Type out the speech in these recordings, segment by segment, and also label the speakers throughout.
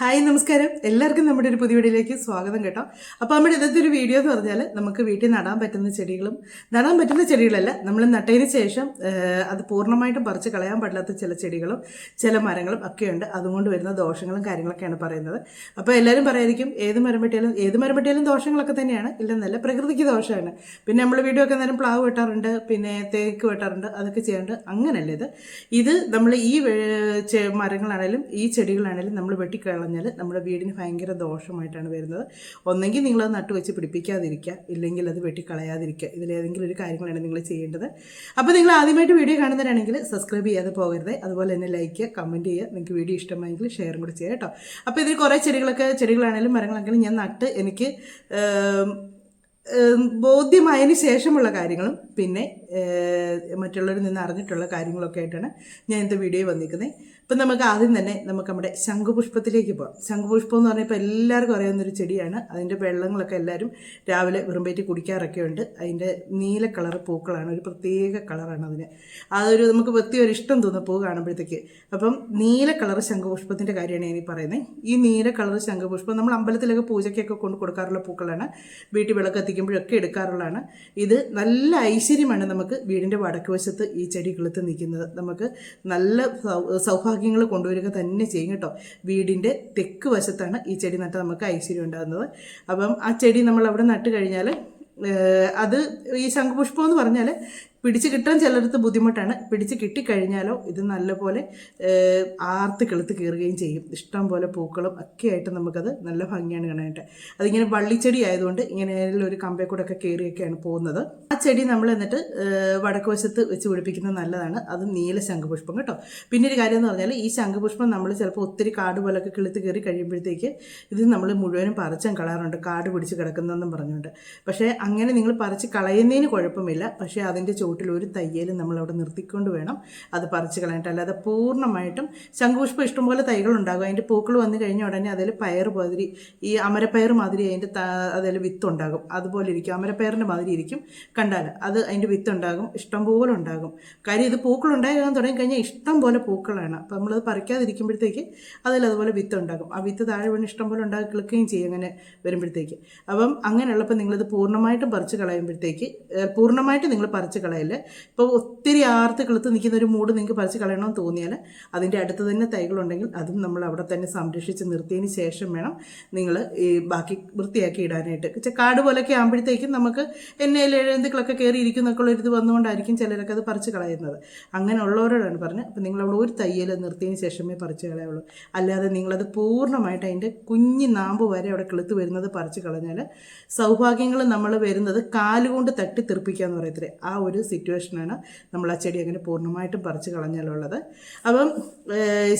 Speaker 1: Hi നമസ്കാരം. എല്ലാവർക്കും നമ്മുടെ ഒരു പുതിയ വീഡിയോയിലേക്ക് സ്വാഗതം കേട്ടോ. അപ്പോൾ നമ്മുടെ ഇന്നത്തെ ഒരു വീഡിയോ എന്ന് പറഞ്ഞാൽ നമുക്ക് വീട്ടിൽ നടാൻ പറ്റുന്ന ചെടികളും നടാൻ പറ്റുന്ന ചെടികളല്ല നമ്മൾ നട്ടതിന് ശേഷം അത് പൂർണമായിട്ടും പറിച്ച് കളയാൻ പാടില്ലാത്ത ചില ചെടികളും ചില മരങ്ങളും ഒക്കെയുണ്ട് അതുകൊണ്ട് വരുന്ന ദോഷങ്ങളും കാര്യങ്ങളൊക്കെയാണ് പറയുന്നത്. അപ്പോൾ എല്ലാവരും പറയായിരിക്കും ഏത് മരം വെട്ടിയാലും ഏത് മരം വെട്ടിയാലും ദോഷങ്ങളൊക്കെ തന്നെയാണ്. ഇല്ലെന്നല്ല പ്രകൃതിക്ക് ദോഷമാണ്. പിന്നെ നമ്മൾ വീഡിയോ ഒക്കെ നേരം പ്ലാവ് വെട്ടാറുണ്ട് പിന്നെ തേക്ക് വെട്ടാറുണ്ട് അതൊക്കെ ചെയ്യാറുണ്ട്. അങ്ങനെയല്ല ഇത്? ഇത് നമ്മൾ ഈ മരങ്ങളാണേലും ഈ ചെടികളാണേലും നമ്മൾ വെട്ടിക്കളഞ്ഞാൽ നമ്മുടെ വീടിന് ഭയങ്കര ദോഷമായിട്ടാണ് വരുന്നത്. ഒന്നെങ്കിൽ നിങ്ങളത് നട്ടു വെച്ച് പിടിപ്പിക്കാതിരിക്കുക. ഇല്ലെങ്കിൽ അത് വെട്ടിക്കളയാതിരിക്കുക. ഇതിലേതെങ്കിലും ഒരു കാര്യങ്ങളാണ് നിങ്ങൾ ചെയ്യേണ്ടത്. അപ്പോൾ നിങ്ങൾ ആദ്യമായിട്ട് വീഡിയോ കാണുന്നവരാണെങ്കിൽ സബ്സ്ക്രൈബ് ചെയ്യാതെ പോകരുത്. അതുപോലെ തന്നെ ലൈക്ക് കമന്റ് ചെയ്യുക. നിങ്ങൾക്ക് വീഡിയോ ഇഷ്ടമായെങ്കിൽ ഷെയറും കൂടി ചെയ്യുക കേട്ടോ. അപ്പോൾ ഇതിൽ കുറേ ചെടികളൊക്കെ ചെടികളാണെങ്കിലും മരങ്ങളാണെങ്കിലും ഞാൻ നട്ട് എനിക്ക് ബോധ്യമായതിന് ശേഷമുള്ള കാര്യങ്ങളും പിന്നെ മറ്റുള്ളവരിൽ നിന്ന് അറിഞ്ഞിട്ടുള്ള കാര്യങ്ങളൊക്കെ ആയിട്ടാണ് ഞാൻ ഇന്നത്തെ വീഡിയോ വന്നിരിക്കുന്നത്. ഇപ്പം നമുക്ക് ആദ്യം തന്നെ നമുക്ക് നമ്മുടെ ശംഖുപുഷ്പത്തിലേക്ക് പോകാം. ശംഖുപുഷ്പം എന്ന് പറഞ്ഞപ്പോൾ എല്ലാവർക്കും അറിയാവുന്നൊരു ചെടിയാണ്. അതിന്റെ വെള്ളങ്ങളൊക്കെ എല്ലാവരും രാവിലെ വെറുമ്പേറ്റി കുടിക്കാറൊക്കെ ഉണ്ട്. അതിന്റെ നീല കളർ പൂക്കളാണ്. ഒരു പ്രത്യേക കളറാണ് അതിന്. അതൊരു നമുക്ക് പ്രത്യേക ഒരു ഇഷ്ടം തോന്നുന്ന പൂ കാണുമ്പോഴത്തേക്ക്. അപ്പം നീല കളർ ശംഖുപുഷ്പത്തിന്റെ കാര്യമാണ് ഞാൻ പറയുന്നത്. ഈ നീല കളർ ശംഖുപുഷ്പം നമ്മൾ അമ്പലത്തിലൊക്കെ പൂജയ്ക്കൊക്കെ കൊണ്ട് കൊടുക്കാറുള്ള പൂക്കളാണ്. വീട്ടിൽ വിളക്ക് കത്തിക്കുമ്പോഴൊക്കെ എടുക്കാറുള്ളതാണ്. ഇത് നല്ല ഐശ്വര്യമാണ് നമുക്ക് വീടിന്റെ വടക്ക് വശത്ത് ഈ ചെടി കിളുത്ത് നിൽക്കുന്നത്. നമുക്ക് നല്ല സൗഭാഗ്യങ്ങൾ കൊണ്ടുവരിക തന്നെ ചെയ്യും കേട്ടോ. വീടിന്റെ തെക്ക് വശത്താണ് ഈ ചെടി നട്ടാൽ നമുക്ക് ഐശ്വര്യം ഉണ്ടാകുന്നത്. അപ്പം ആ ചെടി നമ്മൾ അവിടെ നട്ട് കഴിഞ്ഞാൽ അത് ഈ ശംഖുപുഷ്പം എന്ന് പറഞ്ഞാൽ പിടിച്ച് കിട്ടാൻ ചിലടത്ത് ബുദ്ധിമുട്ടാണ്. പിടിച്ച് കിട്ടിക്കഴിഞ്ഞാലോ ഇത് നല്ലപോലെ ആർത്ത് കിളുത്ത് കീറുകയും ചെയ്യും. ഇഷ്ടം പോലെ പൂക്കളും ഒക്കെ ആയിട്ട് നമുക്കത് നല്ല ഭംഗിയാണ് കാണാനായിട്ട്. അതിങ്ങനെ വള്ളിച്ചെടി ആയതുകൊണ്ട് ഇങ്ങനെ ഒരു കമ്പേ കൂടെ ഒക്കെ കയറിയൊക്കെയാണ് പോകുന്നത്. ആ ചെടി നമ്മൾ എന്നിട്ട് വടക്ക് വശത്ത് വെച്ച് പിടിപ്പിക്കുന്നത് നല്ലതാണ്. അത് നീല ശംഖുപുഷ്പം കേട്ടോ. പിന്നെ ഒരു കാര്യം എന്ന് പറഞ്ഞാൽ ഈ ശംഖുപുഷ്പം നമ്മൾ ചിലപ്പോൾ ഒത്തിരി കാട് പോലൊക്കെ കിളുത്ത് കയറി കഴിയുമ്പോഴത്തേക്ക് ഇത് നമ്മൾ മുഴുവനും പറിച്ചും കളയാറുണ്ട്. കാട് പിടിച്ച് കിടക്കുന്നതെന്നും പറഞ്ഞുകൊണ്ട്. പക്ഷേ അങ്ങനെ നിങ്ങൾ പറിച്ച് കളയുന്നതിന് കുഴപ്പമില്ല. പക്ഷേ അതിന്റെ ചുവട്ടിൽ ഒരു തയ്യൽ നമ്മൾ അവിടെ നിർത്തിക്കൊണ്ട് വേണം. അത് പറിച്ച് കളയാനായിട്ട്. അല്ലാതെ പൂർണമായിട്ടും ശംഖുപുഷ്പം ഇഷ്ടംപോലെ തൈകൾ ഉണ്ടാകും. അതിന്റെ പൂക്കൾ വന്നു കഴിഞ്ഞ ഉടനെ അതിൽ പയർ മാതിരി ഈ അമരപ്പയർ മാതിരി അതിന്റെ അതിൽ വിത്തുണ്ടാകും അതുപോലെ ഇരിക്കും. അമരപ്പയറിന്റെ മാതിരി ഇരിക്കും. കണ്ടാൽ അത് അതിന്റെ വിത്തുണ്ടാകും ഇഷ്ടംപോലെ ഉണ്ടാകും. കാര്യം ഇത് പൂക്കൾ ഉണ്ടാകാൻ തുടങ്ങി കഴിഞ്ഞാൽ ഇഷ്ടം പോലെ പൂക്കളാണ്. അപ്പോൾ നമ്മളത് പറിക്കാതിരിക്കുമ്പോഴത്തേക്ക് അതിൽ അതുപോലെ വിത്ത് ഉണ്ടാകും. ആ വിത്ത് താഴെ വീണ് ഇഷ്ടം പോലെ ഉണ്ടാക്കി കിളിക്കുകയും ചെയ്യും അങ്ങനെ വരുമ്പോഴത്തേക്ക്. അപ്പം അങ്ങനെയുള്ളപ്പോൾ നിങ്ങളിത് പൂർണമായിട്ടും പറിച്ച് കളയുമ്പോഴത്തേക്ക് പൂർണമായിട്ട് നിങ്ങൾ പറിച്ച് കളയല്ലേ ഇപ്പോൾ ഒത്തിരി ആർത്ത് കിളുത്ത് നിൽക്കുന്ന ഒരു മൂട് നിങ്ങൾക്ക് പറിച്ച് കളയണമെന്ന് തോന്നിയാൽ അതിന്റെ അടുത്ത് തന്നെ തൈകളുണ്ടെങ്കിൽ അതും നമ്മൾ അവിടെ തന്നെ സംരക്ഷിച്ച് നിർത്തിയതിന് ശേഷം വേണം നിങ്ങൾ ഈ ബാക്കി വൃത്തിയാക്കി ഇടാനായിട്ട്. പക്ഷേ കാട് പോലൊക്കെ ആകുമ്പോഴത്തേക്കും നമുക്ക് എന്നെ എഴുതുക്കളൊക്കെ കയറി ഇരിക്കുന്നൊക്കെ ഒരു ഇത് വന്നുകൊണ്ടായിരിക്കും ചിലരൊക്കെ അത് പറിച്ച് കളയുന്നത്. അങ്ങനെ ഉള്ളവരോടാണ് പറഞ്ഞത്. അപ്പോൾ നിങ്ങൾ അവിടെ ഒരു തയ്യൽ നിർത്തിയതിന് ശേഷമേ പറിച്ച് കളയുള്ളൂ. അല്ലാതെ നിങ്ങളത് പൂർണമായിട്ട് അതിന്റെ കുഞ്ഞി നാമ്പ് വരെ അവിടെ കിളുത്ത് വരുന്നത് പറിച്ച് കളഞ്ഞാൽ സൗഭാഗ്യങ്ങൾ നമ്മൾ വരുന്നത് കാലുകൊണ്ട് തട്ടി തെറിപ്പിക്കുക എന്ന് പറയത്തില്ലേ? ആ ഒരു സിറ്റുവേഷനാണ് നമ്മൾ ആ ചെടി അങ്ങനെ പൂർണമായിട്ടും പറിച്ച് കളഞ്ഞാലുള്ളത്. അപ്പം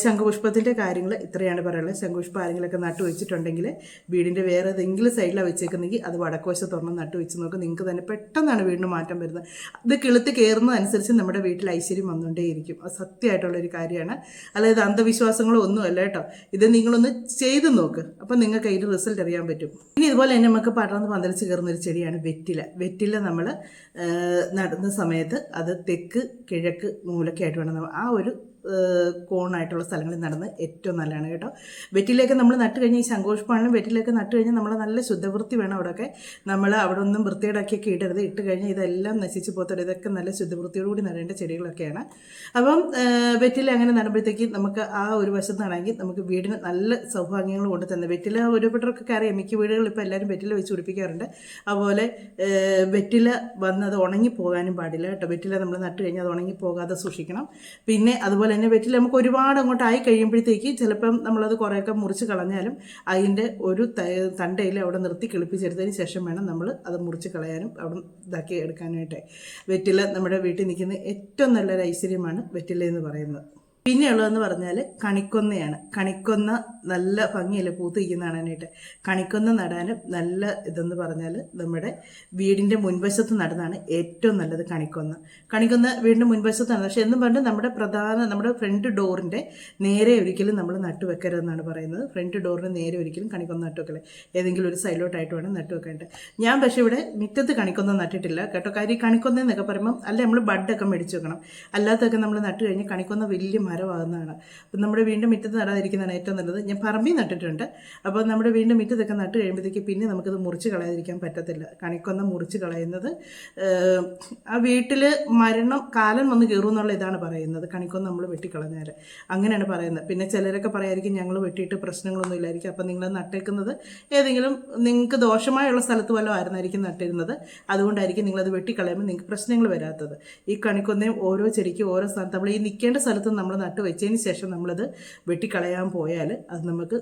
Speaker 1: ശംഖുപുഷ്പത്തിന്റെ കാര്യങ്ങൾ ഇത്രയാണ് പറയുള്ളത് ശംഖുപുഷ്പം ആരെങ്കിലൊക്കെ നട്ടു വെച്ചിട്ടുണ്ടെങ്കിൽ വീടിന്റെ വേറെ ഏതെങ്കിലും സൈഡിലാണ് വെച്ചേക്കുന്നെങ്കിൽ അത് വടക്കുവശത്ത് തുറന്ന് നട്ടു വെച്ച് നോക്കും. നിങ്ങൾക്ക് തന്നെ പെട്ടെന്നാണ് വീടിന് മാറ്റം വരുന്നത്. അത് കിളുത്ത് കയറുന്നതനുസരിച്ച് നമ്മുടെ വീട്ടിൽ ഐശ്വര്യം വന്നുകൊണ്ടേയിരിക്കും. അത് സത്യമായിട്ടുള്ളൊരു കാര്യമാണ്. അതായത് അന്ധവിശ്വാസങ്ങളോ ഒന്നുമല്ല കേട്ടോ. ഇത് നിങ്ങളൊന്ന് ചെയ്ത് നോക്ക്. അപ്പം നിങ്ങൾക്ക് അതിന്റെ റിസൾട്ട് അറിയാൻ പറ്റും. ഇനി ഇതുപോലെ തന്നെ നമുക്ക് പടർന്ന് പന്തലിച്ച് കയറുന്ന ഒരു ചെടിയാണ് വെറ്റില. വെറ്റില നമ്മൾ നടുന്ന സമയത്ത് അത് തെക്ക് കിഴക്ക് മൂലക്കായിട്ട് വേണം. ആ ഒരു കോണായിട്ടുള്ള സ്ഥലങ്ങളിൽ നടന്ന് ഏറ്റവും നല്ലതാണ് കേട്ടോ. വെറ്റിലേക്ക് നമ്മൾ നട്ട് കഴിഞ്ഞാൽ ഈ സങ്കോഷമാണെങ്കിലും വെറ്റിലേക്ക് നട്ട് കഴിഞ്ഞാൽ നമ്മൾ നല്ല ശുദ്ധവൃത്തി വേണം അവിടെയൊക്കെ നമ്മൾ അവിടെ ഒന്നും വൃത്തിയേടാക്കിയൊക്കെ ഇടരുത്. ഇട്ട് കഴിഞ്ഞാൽ ഇതെല്ലാം നശിച്ച് പോകത്തോടെ ഇതൊക്കെ നല്ല ശുദ്ധവൃത്തിയോടുകൂടി നടേണ്ട ചെടികളൊക്കെയാണ്. അപ്പം വെറ്റില അങ്ങനെ നടുമ്പോഴത്തേക്ക് നമുക്ക് ആ ഒരു വശത്ത് നടാമെങ്കിൽ നമുക്ക് വീടിന് നല്ല സൗഭാഗ്യങ്ങൾ കൊണ്ട് തന്നെ വെറ്റില ഒരുപാടൊക്കെ അറിയാം. മിക്ക വീടുകളിൽ ഇപ്പോൾ എല്ലാവരും വെറ്റില വെച്ച് പിടിപ്പിക്കാറുണ്ട്. അതുപോലെ വെറ്റില വന്നത് ഉണങ്ങി പോകാനും പാടില്ല കേട്ടോ. വെറ്റില നമ്മൾ നട്ട് കഴിഞ്ഞാൽ അത് ഉണങ്ങി പോകാതെ സൂക്ഷിക്കണം. പിന്നെ അതുപോലെ തന്നെ വെറ്റില നമുക്ക് ഒരുപാട് അങ്ങോട്ടായി കഴിയുമ്പോഴത്തേക്ക് ചിലപ്പം നമ്മളത് കുറേയൊക്കെ മുറിച്ച് കളഞ്ഞാലും അതിന്റെ ഒരു തണ്ടയിൽ അവിടെ നിർത്തി കിളിപ്പിച്ചെടുത്തതിന് ശേഷം വേണം നമ്മൾ അത് മുറിച്ച് കളയാനും അവിടെ ഇതാക്കി എടുക്കാനായിട്ട് വെറ്റില നമ്മുടെ വീട്ടിൽ നിൽക്കുന്ന ഏറ്റവും നല്ലൊരു ഐശ്വര്യമാണ് വെറ്റില എന്ന് പറയുന്നത്. പിന്നെയുള്ളതെന്ന് പറഞ്ഞാൽ കണിക്കൊന്നയാണ്. കണിക്കൊന്ന നല്ല ഭംഗിയല്ലേ പൂത്ത് നിൽക്കുന്ന കാണാനായിട്ട്? കണിക്കൊന്ന നടാനും നല്ല ഇതെന്ന് പറഞ്ഞാൽ നമ്മുടെ വീടിന്റെ മുൻവശത്ത് നടന്നാണ് ഏറ്റവും നല്ലത് കണിക്കൊന്ന. കണിക്കൊന്ന വീടിന്റെ മുൻവശത്താണ്. പക്ഷേ എന്നും പറഞ്ഞ് നമ്മുടെ പ്രധാന നമ്മുടെ ഫ്രണ്ട് ഡോറിന്റെ നേരെ ഒരിക്കലും നമ്മൾ നട്ടു വെക്കരുതെന്നാണ് പറയുന്നത്. ഫ്രണ്ട് ഡോറിന് നേരെ ഒരിക്കലും കണിക്കൊന്ന നട്ടു വെക്കൽ ഏതെങ്കിലും ഒരു സൈഡിലോട്ടായിട്ട് വേണം നട്ടു വെക്കാനായിട്ട്. ഞാൻ പക്ഷേ ഇവിടെ മുറ്റത്ത് കണിക്കൊന്ന നട്ടിട്ടില്ല കേട്ടോ. കാര്യം കണിക്കൊന്ന എന്നൊക്കെ പറയുമ്പം അല്ല നമ്മൾ ബഡൊക്കെ മേടിച്ച് വെക്കണം. അല്ലാത്തൊക്കെ നമ്മൾ നട്ടു കഴിഞ്ഞാൽ കണിക്കൊന്ന വലിയ മരമാകുന്നതാണ്. അപ്പം നമ്മുടെ വീണ്ടും മുറ്റത്ത് നടാതിരിക്കുന്നതാണ് ഏറ്റവും നല്ലത്. ഞാൻ പറമ്പിൽ നട്ടിട്ടുണ്ട്. അപ്പോൾ നമ്മുടെ വീണ്ടും മുറ്റത്തൊക്കെ നട്ട് കഴിയുമ്പോഴത്തേക്ക് പിന്നെ നമുക്കത് മുറിച്ച് കളയാതിരിക്കാൻ പറ്റത്തില്ല. കണിക്കൊന്ന മുറിച്ച് കളയുന്നത് ആ വീട്ടിൽ മരണം കാലം വന്ന് കയറും എന്നുള്ള ഇതാണ് പറയുന്നത്. കണിക്കൊന്ന നമ്മൾ വെട്ടിക്കളഞ്ഞാൽ അങ്ങനെയാണ് പറയുന്നത്. പിന്നെ ചിലരൊക്കെ പറയായിരിക്കും ഞങ്ങൾ വെട്ടിയിട്ട് പ്രശ്നങ്ങളൊന്നും ഇല്ലായിരിക്കും. അപ്പം നിങ്ങൾ നട്ടേക്കുന്നത് ഏതെങ്കിലും നിങ്ങൾക്ക് ദോഷമായുള്ള സ്ഥലത്ത് വല്ലതും ആയിരുന്നായിരിക്കും നട്ടിരുന്നത്. അതുകൊണ്ടായിരിക്കും നിങ്ങളത് വെട്ടിക്കളയുമ്പോൾ നിങ്ങൾക്ക് പ്രശ്നങ്ങൾ വരാത്തത്. ഈ കണിക്കൊന്നയും ഓരോ ചെടിക്കും ഓരോ സ്ഥലത്ത് നമ്മൾ ഈ നിൽക്കേണ്ട സ്ഥലത്ത് നമ്മൾ നട്ട് വെച്ചതിന് ശേഷം നമ്മളത് വെട്ടിക്കളയാൻ പോയാൽ അത് നമുക്ക്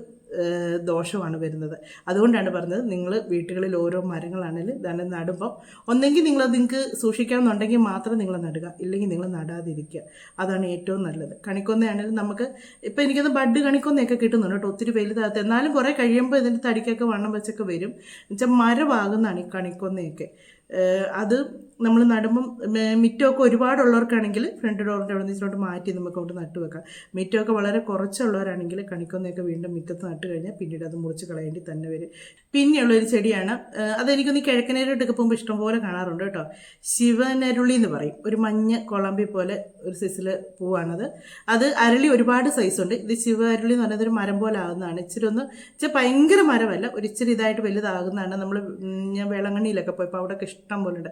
Speaker 1: ദോഷമാണ് വരുന്നത്. അതുകൊണ്ടാണ് പറഞ്ഞത് നിങ്ങൾ വീട്ടുകളിൽ ഓരോ മരങ്ങളാണെങ്കിൽ ഇതാണ് നടുമ്പം ഒന്നെങ്കിൽ നിങ്ങളത് നിങ്ങൾക്ക് സൂക്ഷിക്കാമെന്നുണ്ടെങ്കിൽ മാത്രം നിങ്ങൾ നടുക. ഇല്ലെങ്കിൽ നിങ്ങൾ നടാതിരിക്കുക. അതാണ് ഏറ്റവും നല്ലത്. കണിക്കൊന്നയാണെങ്കിലും നമുക്ക് ഇപ്പം എനിക്കത് ബഡ് കണിക്കൊന്നയൊക്കെ കിട്ടുന്നുണ്ട് കേട്ടോ. ഒത്തിരി വലുതാകത്ത്. എന്നാലും കുറേ കഴിയുമ്പോൾ ഇതിന്റെ തടിക്കൊക്കെ വണ്ണം വെച്ചൊക്കെ വരും. എന്നുവെച്ചാൽ മരമാകുന്നതാണ് ഈ കണിക്കൊന്നയൊക്കെ. അത് നമ്മൾ നടുമ്പം മിറ്റമൊക്കെ ഒരുപാടുള്ളവർക്കാണെങ്കിൽ ഫ്രണ്ട് ഡോറിന്റെ അവിടെ നിന്നിട്ട് മാറ്റി നമുക്ക് അവിടെ നട്ടു വെക്കാം മിറ്റമൊക്കെ വളരെ കുറച്ചുള്ളവരാണെങ്കിൽ കണിക്കൊന്നയൊക്കെ വീണ്ടും മിറ്റത്ത് നട്ട് കഴിഞ്ഞാൽ പിന്നീട് അത് മുറിച്ച് കളയേണ്ടി തന്നെ വരും. പിന്നെയുള്ളൊരു ചെടിയാണ് അതെനിക്കൊന്ന് കിഴക്കനേരോട്ടൊക്കെ പോകുമ്പോൾ ഇഷ്ടംപോലെ കാണാറുണ്ട് കേട്ടോ. ശിവനരുളി എന്ന് പറയും. ഒരു മഞ്ഞ കൊളമ്പി പോലെ ഒരു സൈസിൽ പൂവാണത്. അത് അരളി ഒരുപാട് സൈസുണ്ട് ഇത് ശിവ അരളി എന്ന് പറയുന്നത് ഒരു മരം പോലെ ആകുന്നതാണ് ഇച്ചിരി ഒന്ന് ഇച്ചിരി ഭയങ്കര മരമല്ല ഒരു ഇച്ചിരി ഇതായിട്ട് വലുതാകുന്നതാണ്. നമ്മൾ ഞാൻ വേളങ്ങണ്ണിയിലൊക്കെ പോയപ്പോൾ അവിടെയൊക്കെ ഇഷ്ടം പോലെ ഉണ്ട്.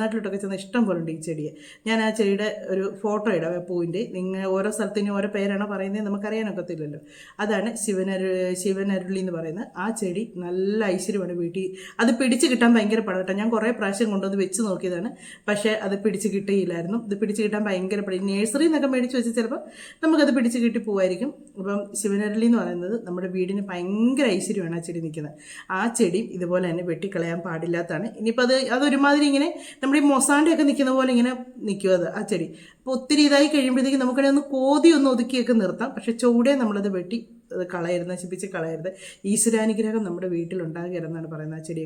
Speaker 1: തമിഴ്നാട്ടിലോട്ടൊക്കെ ചെന്ന് ഇഷ്ടം പോലെ ഉണ്ട് ഈ ചെടിയെ. ഞാൻ ആ ചെടിയുടെ ഒരു ഫോട്ടോ ഇടാം പൂവിന്റെ. നിങ്ങൾ ഓരോ സ്ഥലത്തിനും ഓരോ പേരാണോ പറയുന്നത് നമുക്കറിയാനൊക്കത്തില്ലല്ലോ. അതാണ് ശിവനരു ശിവനരുളി എന്ന് പറയുന്നത്. ആ ചെടി നല്ല ഐശ്വര്യമാണ് വീട്ടിൽ. അത് പിടിച്ച് കിട്ടാൻ ഭയങ്കര പാടാണ് ഞാൻ കുറേ പ്രാവശ്യം കൊണ്ടുവന്ന് വെച്ച് നോക്കിയതാണ്. പക്ഷേ അത് പിടിച്ച് കിട്ടിയില്ലായിരുന്നു. ഇത് പിടിച്ച് കിട്ടാൻ ഭയങ്കര പടി നേഴ്സറി എന്നൊക്കെ മേടിച്ച് വെച്ച് ചിലപ്പോൾ നമുക്കത് പിടിച്ച് കിട്ടി പോവായിരിക്കും. അപ്പം ശിവനരുളി എന്ന് പറയുന്നത് നമ്മുടെ വീടിന് ഭയങ്കര ഐശ്വര്യമാണ് ആ ചെടി നിൽക്കുന്നത്. ആ ചെടി ഇതുപോലെ തന്നെ വെട്ടിക്കളയാൻ പാടില്ലാത്തതാണ്. ഇനിയിപ്പോൾ അത് അതൊരുമാതിരി ഇങ്ങനെ നമ്മുടെ ഈ മൊസാണ്ടയൊക്കെ നിൽക്കുന്ന പോലെ ഇങ്ങനെ നിൽക്കും അത് ആ ചെടി. അപ്പോൾ ഒത്തിരി ഇതായി കഴിയുമ്പോഴത്തേക്കും നമുക്കതിനെ ഒന്ന് കോതി ഒന്ന് ഒതുക്കിയൊക്കെ നിർത്താം. പക്ഷേ ചൂടെ നമ്മളത് വെട്ടി അത് കളയരുത് നശിപ്പിച്ച് കളയരുത്. ഈശ്വരാനുഗ്രഹം നമ്മുടെ വീട്ടിലുണ്ടാകരുതെന്നാണ് പറയുന്നത് ആ ചെടി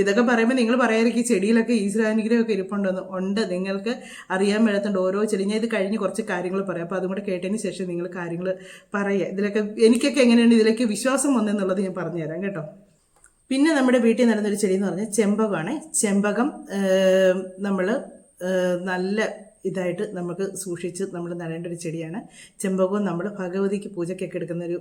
Speaker 1: ഇതൊക്കെ പറയുമ്പോൾ നിങ്ങൾ പറയാതിരിക്കും ചെടിയിലൊക്കെ ഈശ്വരാനുഗ്രഹമൊക്കെ ഇരിപ്പുണ്ടെന്ന്. ഉണ്ട് നിങ്ങൾക്ക് അറിയാൻ വേണ്ടത്തുണ്ട് ഓരോ ചെടി. ഞാൻ ഇത് കഴിഞ്ഞ് കുറച്ച് കാര്യങ്ങൾ പറയാം. അപ്പോൾ അതും കൂടെ കേട്ടതിന് ശേഷം നിങ്ങൾ കാര്യങ്ങൾ പറയുക. ഇതിലൊക്കെ എനിക്കൊക്കെ എങ്ങനെയാണ് ഇതിലേക്ക് വിശ്വാസം വന്നെന്നുള്ളത് ഞാൻ പറഞ്ഞുതരാം കേട്ടോ. പിന്നെ നമ്മുടെ വീട്ടിൽ നടന്നൊരു ചെടി എന്ന് പറഞ്ഞാൽ ചെമ്പകമാണ്. ചെമ്പകം നമ്മൾ നല്ല ഇതായിട്ട് നമുക്ക് സൂക്ഷിച്ച് നമ്മൾ നടേണ്ട ഒരു ചെടിയാണ്. ചെമ്പകവും നമ്മൾ ഭഗവതിക്ക് പൂജയ്ക്കൊക്കെ എടുക്കുന്ന ഒരു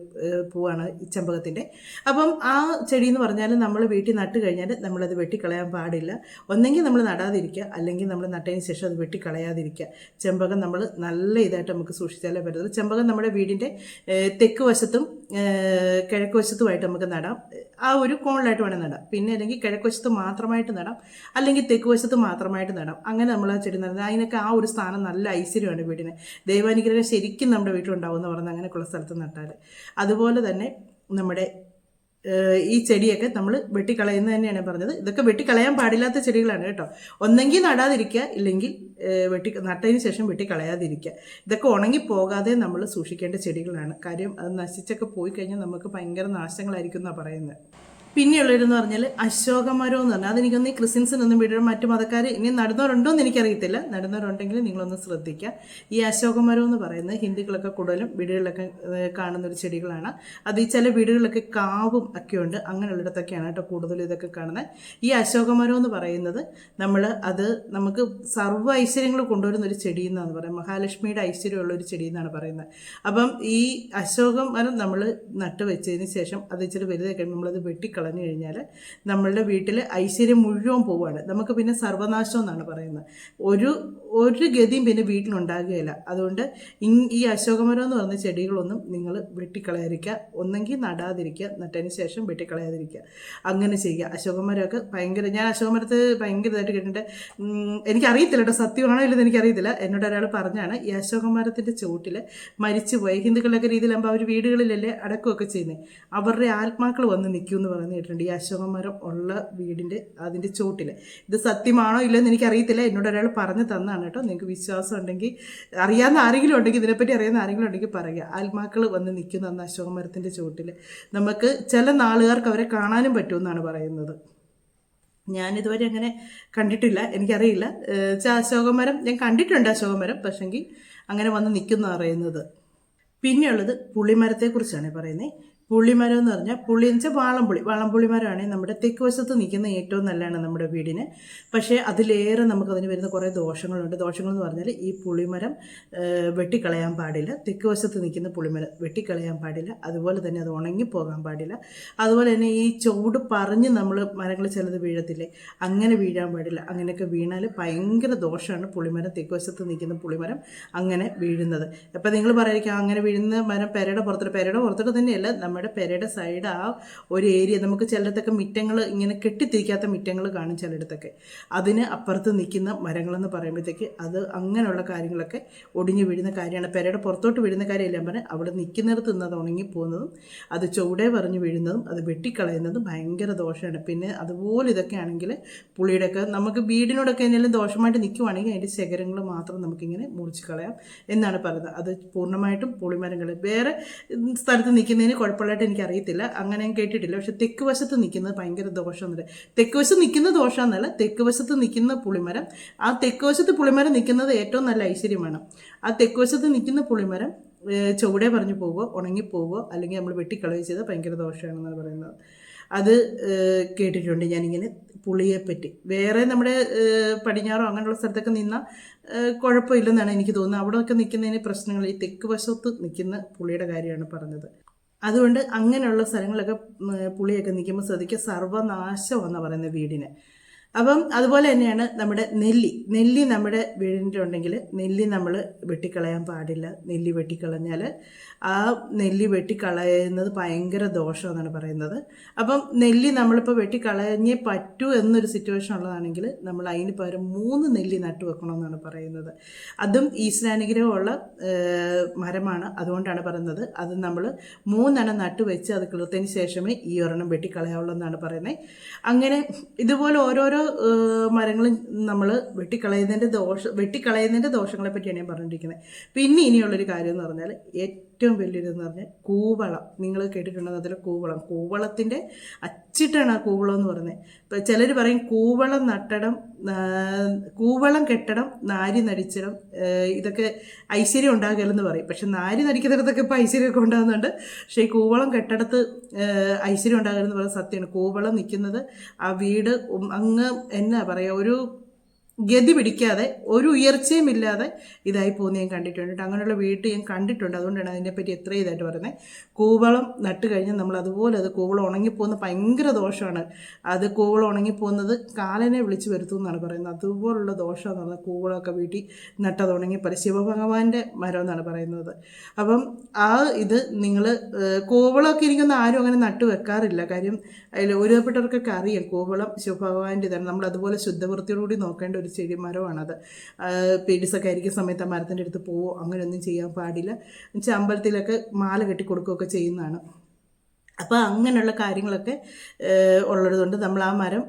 Speaker 1: പൂവാണ് ഈ ചെമ്പകത്തിന്റെ. അപ്പം ആ ചെടി എന്ന് പറഞ്ഞാൽ നമ്മൾ വീട്ടിൽ നട്ട് കഴിഞ്ഞാൽ നമ്മളത് വെട്ടിക്കളയാൻ പാടില്ല. ഒന്നെങ്കിൽ നമ്മൾ നടാതിരിക്കുക അല്ലെങ്കിൽ നമ്മൾ നട്ടതിന് ശേഷം അത് വെട്ടിക്കളയാതിരിക്കുക. ചെമ്പകം നമ്മൾ നല്ല ഇതായിട്ട് നമുക്ക് സൂക്ഷിച്ചാലേ പറ്റത്തുള്ളൂ. ചെമ്പകം നമ്മുടെ വീടിന്റെ തെക്ക് വശത്തും കിഴക്ക് വശത്തുമായിട്ട് നമുക്ക് നടാം. ആ ഒരു കോണിലായിട്ട് വേണം നടാം പിന്നെ അല്ലെങ്കിൽ കിഴക്ക് വശത്ത് മാത്രമായിട്ട് നടാം അല്ലെങ്കിൽ തെക്ക് വശത്ത് മാത്രമായിട്ട് നടാം. അങ്ങനെ നമ്മൾ ആ ചെടി നടന്നത്. അതിനൊക്കെ ആ ഒരു സ്ഥാനം നല്ല ഐശ്വര്യമാണ് വീടിന്. ദൈവാനുഗ്രഹം ശരിക്കും നമ്മുടെ വീട്ടിലുണ്ടാവും എന്ന് പറഞ്ഞാൽ അങ്ങനെയൊക്കെയുള്ള സ്ഥലത്ത് നട്ടാൽ അതുപോലെ തന്നെ നമ്മുടെ ഈ ചെടിയൊക്കെ നമ്മൾ വെട്ടിക്കളയുന്നത് തന്നെയാണ് പറഞ്ഞത്. ഇതൊക്കെ വെട്ടിക്കളയാൻ പാടില്ലാത്ത ചെടികളാണ് കേട്ടോ. ഒന്നെങ്കിൽ നടാതിരിക്കുക ഇല്ലെങ്കിൽ വെട്ടി നട്ടതിന് ശേഷം വെട്ടിക്കളയാതിരിക്കുക. ഇതൊക്കെ ഉണങ്ങി പോകാതെ നമ്മൾ സൂക്ഷിക്കേണ്ട ചെടികളാണ്. കാര്യം അത് നശിച്ചൊക്കെ പോയി കഴിഞ്ഞാൽ നമുക്ക് ഭയങ്കര നാശങ്ങളായിരിക്കും എന്നാണ് പറയുന്നത്. പിന്നെയുള്ളവരെന്ന് പറഞ്ഞാൽ അശോകമരം എന്ന് പറഞ്ഞാൽ അതെനിക്കൊന്നും ഈ ക്രിസ്ത്യൻസിനൊന്നും വീടും മറ്റു മതക്കാർ ഇനി നടന്നവരുണ്ടോ എന്ന് എനിക്കറിയത്തില്ല. നടന്നവരുണ്ടെങ്കിൽ നിങ്ങളൊന്ന് ശ്രദ്ധിക്കുക ഈ അശോകമരം എന്ന് പറയുന്നത് ഹിന്ദുക്കളൊക്കെ കൂടുതലും വീടുകളിലൊക്കെ കാണുന്ന ഒരു ചെടികളാണ്. അത് ഈ ചില വീടുകളിലൊക്കെ കാവും ഒക്കെ ഉണ്ട് അങ്ങനെയുള്ളിടത്തൊക്കെയാണ് കേട്ടോ കൂടുതലും ഇതൊക്കെ കാണുന്നത് ഈ അശോകമരം എന്ന് പറയുന്നത് നമ്മൾ അത് നമുക്ക് സർവ ഐശ്വര്യങ്ങൾ കൊണ്ടുവരുന്ന ഒരു ചെടി എന്നാണ് പറയുന്നത്. മഹാലക്ഷ്മിയുടെ ഐശ്വര്യമുള്ള ഒരു ചെടി എന്നാണ് പറയുന്നത്. അപ്പം ഈ അശോകമരം നമ്മൾ നട്ടുവെച്ചതിന് ശേഷം അത് ഇച്ചിരി വലുതായി കഴിയുമ്പോൾ നമ്മളത് വെട്ടിക്കളഞ്ഞു കഴിഞ്ഞാൽ നമ്മളുടെ വീട്ടിൽ ഐശ്വര്യം മുഴുവൻ പോവുകയാണ്. നമുക്ക് പിന്നെ സർവനാശം എന്നാണ് പറയുന്നത്. ഒരു ഒരു ഗതിയും പിന്നെ വീട്ടിലുണ്ടാകുകയില്ല. അതുകൊണ്ട് ഈ അശോകമരം എന്ന് പറഞ്ഞ ചെടികളൊന്നും നിങ്ങൾ വെട്ടിക്കളയാതിരിക്കുക. ഒന്നെങ്കിൽ നടാതിരിക്കുക. നട്ടതിന് ശേഷം വെട്ടിക്കളയാതിരിക്കുക. അങ്ങനെ ചെയ്യുക. അശോകമരമൊക്കെ ഭയങ്കര ഞാൻ അശോകമരത്ത് ഭയങ്കരമായിട്ട് കേട്ടിട്ടുണ്ട്. എനിക്കറിയത്തില്ല കേട്ടോ. സത്യമാണോ ഇല്ലെന്ന് എനിക്കറിയത്തില്ല. എന്നോട് ഒരാൾ പറഞ്ഞാണ് ഈ അശോകമരത്തിന്റെ ചുവട്ടിൽ മരിച്ചുപോയ ഹിന്ദുക്കളുടെ രീതിയിലാകുമ്പോൾ അവർ വീടുകളിലല്ലേ അടക്കമൊക്കെ ചെയ്യുന്നത് അവരുടെ ആത്മാക്കൾ വന്ന് നിൽക്കുമെന്ന് പറയുന്നത് കേട്ടിട്ടുണ്ട് ഈ അശോക മരം ഉള്ള വീടിന്റെ അതിന്റെ ചോട്ടിൽ ഇത് സത്യമാണോ ഇല്ലെന്ന് എനിക്കറിയത്തില്ല. എന്നോട് ഒരാൾ പറഞ്ഞു തന്നാണ് കേട്ടോ. നിങ്ങൾക്ക് വിശ്വാസം ഉണ്ടെങ്കിൽ അറിയാവുന്ന ആരെങ്കിലും ഉണ്ടെങ്കിൽ ഇതിനെപ്പറ്റി അറിയാവുന്ന ആരെങ്കിലും ഉണ്ടെങ്കിൽ പറയുക. ആത്മാക്കൾ വന്ന് നിൽക്കുന്ന അന്ന് അശോക മരത്തിന്റെ ചോട്ടിൽ നമുക്ക് ചില നാളുകാർക്ക് അവരെ കാണാനും പറ്റുമെന്നാണ് പറയുന്നത്. ഞാനിതുവരെ അങ്ങനെ കണ്ടിട്ടില്ല. എനിക്കറിയില്ല. അശോകമരം ഞാൻ കണ്ടിട്ടുണ്ട് അശോകമരം. പക്ഷെങ്കിൽ അങ്ങനെ വന്ന് നിൽക്കുന്ന അറിയുന്നത് പിന്നെയുള്ളത് പുളിമരത്തെക്കുറിച്ചാണ് പറയുന്നത്. പുള്ളിമരം എന്ന് പറഞ്ഞാൽ പുള്ളി എന്ന് വെച്ചാൽ വാളംപുളി. വാളംപുളി മരമാണ് നമ്മുടെ തെക്ക് വശത്ത് നിൽക്കുന്ന ഏറ്റവും നല്ലതാണ് നമ്മുടെ വീടിന്. പക്ഷേ അതിലേറെ നമുക്കതിന് വരുന്ന കുറേ ദോഷങ്ങളുണ്ട്. ദോഷങ്ങൾ എന്ന് പറഞ്ഞാൽ ഈ പുളിമരം വെട്ടിക്കളയാൻ പാടില്ല. തെക്ക് വശത്ത് നിൽക്കുന്ന പുളിമരം വെട്ടിക്കളയാൻ പാടില്ല. അതുപോലെ തന്നെ അത് ഉണങ്ങിപ്പോകാൻ പാടില്ല. അതുപോലെ തന്നെ ഈ ചുവട് പറഞ്ഞ് നമ്മൾ മരങ്ങൾ ചിലത് വീഴത്തില്ലേ അങ്ങനെ വീഴാൻ പാടില്ല. അങ്ങനെയൊക്കെ വീണാൽ ഭയങ്കര ദോഷമാണ് പുളിമരം തെക്ക് വശത്ത് നിൽക്കുന്ന പുളിമരം അങ്ങനെ വീഴുന്നത്. അപ്പോൾ നിങ്ങൾ പറയായിരിക്കും അങ്ങനെ വീഴുന്ന മരം പെരയുടെ പുറത്തിട്ട് പെരയുടെ പുറത്തിട്ട് തന്നെയല്ല നമ്മുടെ പെരയുടെ സൈഡ് ആ ഒരു ഏരിയ നമുക്ക് ചിലയിടത്തൊക്കെ മിറ്റങ്ങൾ ഇങ്ങനെ കെട്ടിത്തിരിക്കാത്ത മിറ്റങ്ങൾ കാണും ചിലയിടത്തൊക്കെ. അതിന് അപ്പുറത്ത് നിൽക്കുന്ന മരങ്ങളെന്ന് പറയുമ്പോഴത്തേക്ക് അത് അങ്ങനെയുള്ള കാര്യങ്ങളൊക്കെ ഒടിഞ്ഞു വീഴുന്ന കാര്യമാണ്. പെരയുടെ പുറത്തോട്ട് വീഴുന്ന കാര്യമല്ല പറഞ്ഞാൽ അവിടെ നിൽക്കുന്നിടത്ത് നിന്ന് അത് ഉണങ്ങിപ്പോകുന്നതും അത് ചുവടെ പറഞ്ഞു വീഴുന്നതും അത് വെട്ടിക്കളയുന്നതും ഭയങ്കര ദോഷമാണ്. പിന്നെ അതുപോലെ ഇതൊക്കെ ആണെങ്കിൽ പുളിയുടെയൊക്കെ നമുക്ക് വീടിനോടൊക്കെ എന്തെങ്കിലും ദോഷമായിട്ട് നിൽക്കുവാണെങ്കിൽ അതിന്റെ ശേഖരങ്ങൾ മാത്രം നമുക്കിങ്ങനെ മുറിച്ച് കളയാം എന്നാണ് പറയുന്നത്. അത് പൂർണമായിട്ടും പുളിമരങ്ങൾ. വേറെ സ്ഥലത്ത് നിൽക്കുന്നതിന് കുഴപ്പമുള്ളതായിട്ട് എനിക്കറിയത്തില്ല. അങ്ങനെ ഞാൻ കേട്ടിട്ടില്ല. പക്ഷെ തെക്ക് വശത്ത് നിൽക്കുന്നത് ഭയങ്കര ദോഷമൊന്നുമില്ല തെക്ക് വശത്ത് നിൽക്കുന്ന ദോഷമെന്നല്ല തെക്ക് വശത്ത് നിൽക്കുന്ന പുളിമരം. ആ തെക്ക് വശത്ത് പുളിമരം നിൽക്കുന്നത് ഏറ്റവും നല്ല ഐശ്വര്യമാണ്. ആ തെക്ക് വശത്ത് നിൽക്കുന്ന പുളിമരം ചുവടെ പറഞ്ഞു പോവുക ഉണങ്ങിപ്പോവുക അല്ലെങ്കിൽ നമ്മൾ വെട്ടിക്കളവ് ചെയ്താൽ ഭയങ്കര ദോഷമാണെന്നാണ് പറയുന്നത്. അത് കേട്ടിട്ടുണ്ട് ഞാനിങ്ങനെ പുളിയെപ്പറ്റി. വേറെ നമ്മുടെ പടിഞ്ഞാറോ അങ്ങനെയുള്ള സ്ഥലത്തൊക്കെ നിന്നാൽ കുഴപ്പമില്ലെന്നാണ് എനിക്ക് തോന്നുന്നത്. അവിടെയൊക്കെ നിൽക്കുന്നതിന് പ്രശ്നങ്ങൾ ഈ തെക്ക് വശത്ത് നിൽക്കുന്ന പുളിയുടെ കാര്യമാണ് പറഞ്ഞത്. അതുകൊണ്ട് അങ്ങനെയുള്ള സ്ഥലങ്ങളൊക്കെ പുളിയൊക്കെ നിൽക്കുമ്പോൾ ശ്രദ്ധിക്കുക. സർവനാശമെന്നാണ് പറയുന്ന വീടിന്. അപ്പം അതുപോലെ തന്നെയാണ് നമ്മുടെ നെല്ലി. നെല്ലി നമ്മുടെ വീടിന്റെ നെല്ലി നമ്മൾ വെട്ടിക്കളയാൻ പാടില്ല. നെല്ലി വെട്ടിക്കളഞ്ഞാൽ ആ നെല്ലി വെട്ടിക്കളയുന്നത് ഭയങ്കര ദോഷമെന്നാണ് പറയുന്നത്. അപ്പം നെല്ലി നമ്മളിപ്പോൾ വെട്ടിക്കളഞ്ഞേ പറ്റൂ എന്നൊരു സിറ്റുവേഷൻ ഉള്ളതാണെങ്കിൽ നമ്മൾ അതിന് പകരം മൂന്ന് നെല്ലി നട്ടു വെക്കണമെന്നാണ് പറയുന്നത്. അതും ഈശ്വരാനുഗ്രഹമുള്ള മരമാണ് അതുകൊണ്ടാണ് പറയുന്നത്. അത് നമ്മൾ മൂന്നെണ്ണം നട്ടു വെച്ച് അത് കിളിർത്തതിന് ശേഷമേ ഈ ഒരെണ്ണം വെട്ടിക്കളയാവുള്ളൂ എന്നാണ് പറയുന്നത്. അങ്ങനെ ഇതുപോലെ ഓരോരോ മരങ്ങളും നമ്മൾ വെട്ടിക്കളയുന്നതിന്റെ ദോഷ വെട്ടിക്കളയുന്നതിന്റെ ദോഷങ്ങളെ പറ്റിയാണ് ഞാൻ പറഞ്ഞിരിക്കുന്നത്. പിന്നെ ഇനിയുള്ളൊരു കാര്യം എന്ന് പറഞ്ഞാൽ ഏറ്റവും വലിയൊരിതെന്ന് പറഞ്ഞാൽ കൂവളം. നിങ്ങൾ കേട്ടിട്ടുണ്ടോ അതിൽ കൂവളം? കൂവളത്തിന്റെ അച്ചിട്ടാണ് ആ കൂവളം എന്ന് പറയുന്നത്. ഇപ്പം ചിലർ പറയും കൂവളം നട്ടടം കൂവളം കെട്ടണം നാരി നടിച്ചിടം ഇതൊക്കെ ഐശ്വര്യം ഉണ്ടാകലെന്ന് പറയും. പക്ഷെ നാരി നടിക്കുന്നിടത്തൊക്കെ ഇപ്പോൾ ഐശ്വര്യമൊക്കെ ഉണ്ടാകുന്നുണ്ട്. പക്ഷേ ഈ കൂവളം കെട്ടിടത്ത് ഐശ്വര്യം ഉണ്ടാകലെന്ന് പറയുന്നത് സത്യമാണ്. കൂവളം നിൽക്കുന്നത് ആ വീട് അങ്ങ് എന്നാ പറയുക ഒരു ഗതി പിടിക്കാതെ ഒരു ഉയർച്ചയും ഇല്ലാതെ ഇതായി പോകുന്ന ഞാൻ കണ്ടിട്ടുണ്ട് അങ്ങനെയുള്ള വീട്ടിൽ ഞാൻ കണ്ടിട്ടുണ്ട്. അതുകൊണ്ടാണ് അതിനെപ്പറ്റി എത്ര ഇതായിട്ട് പറയുന്നത്. കൂവളം നട്ട് കഴിഞ്ഞാൽ നമ്മൾ അതുപോലെ അത് കൂവളം ഉണങ്ങിപ്പോകുന്ന ഭയങ്കര ദോഷമാണ്. അത് കൂവളം ഉണങ്ങിപ്പോകുന്നത് കാലനെ വിളിച്ച് വരുത്തും എന്നാണ് പറയുന്നത്. അതുപോലുള്ള ദോഷമാണ് പറഞ്ഞാൽ കൂവളമൊക്കെ വീട്ടിൽ നട്ടത് ഉണങ്ങിപ്പോലെ ശിവഭഗവാന്റെ മരം എന്നാണ് പറയുന്നത്. അപ്പം ആ ഇത് നിങ്ങൾ കൂവളമൊക്കെ എനിക്കൊന്നും ആരും അങ്ങനെ നട്ട് വെക്കാറില്ല. കാര്യം അതിൽ ഒരുപ്പെട്ടവർക്കൊക്കെ അറിയാം കൂവളം ശിവഭഗവാന്റെ ഇതാണ്. നമ്മൾ അതുപോലെ ശുദ്ധവൃത്തിയോടുകൂടി നോക്കേണ്ട ഒരു ചെടി മരമാണത്. പീഡിസൊക്കെ ആയിരിക്കുന്ന സമയത്ത് ആ മരത്തിന്റെ അടുത്ത് പോവോ അങ്ങനെയൊന്നും ചെയ്യാൻ പാടില്ല. എന്നുവെച്ചാൽ അമ്പലത്തിലൊക്കെ മാല കെട്ടി കൊടുക്കുകയൊക്കെ ചെയ്യുന്നതാണ്. അപ്പോൾ അങ്ങനെയുള്ള കാര്യങ്ങളൊക്കെ ഉള്ളതുകൊണ്ട് നമ്മൾ ആ മരം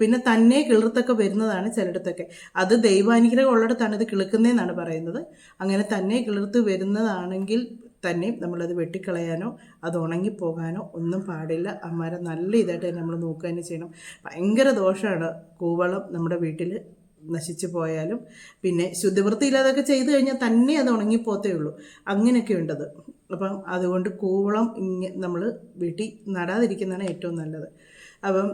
Speaker 1: പിന്നെ തന്നെ കിളിർത്തൊക്കെ വരുന്നതാണ് ചിലയിടത്തൊക്കെ. അത് ദൈവാനുഗ്രഹം ഉള്ളിടത്താണ് ഇത് കിളുക്കുന്നതെന്നാണ് പറയുന്നത്. അങ്ങനെ തന്നെ കിളിർത്ത് വരുന്നതാണെങ്കിൽ തന്നെ നമ്മളത് വെട്ടിക്കളയാനോ അത് ഉണങ്ങിപ്പോകാനോ ഒന്നും പാടില്ല. ആ മരം നല്ല ഇതായിട്ട് നമ്മൾ നോക്കുക തന്നെ ചെയ്യണം. ഭയങ്കര ദോഷമാണ്. കൂവളം നമ്മുടെ വീട്ടിൽ നശിച്ചു പോയാലും പിന്നെ ശുദ്ധിവൃത്തിയില്ലാതൊക്കെ ചെയ്തു കഴിഞ്ഞാൽ തന്നെ അത് ഉണങ്ങിപ്പോത്തേ ഉള്ളൂ. അങ്ങനെയൊക്കെ ഉണ്ടത്. അപ്പം അതുകൊണ്ട് കൂവളം ഇങ്ങനെ നമ്മൾ വീട്ടിൽ നടാതിരിക്കുന്നതാണ് ഏറ്റവും നല്ലത്. അപ്പം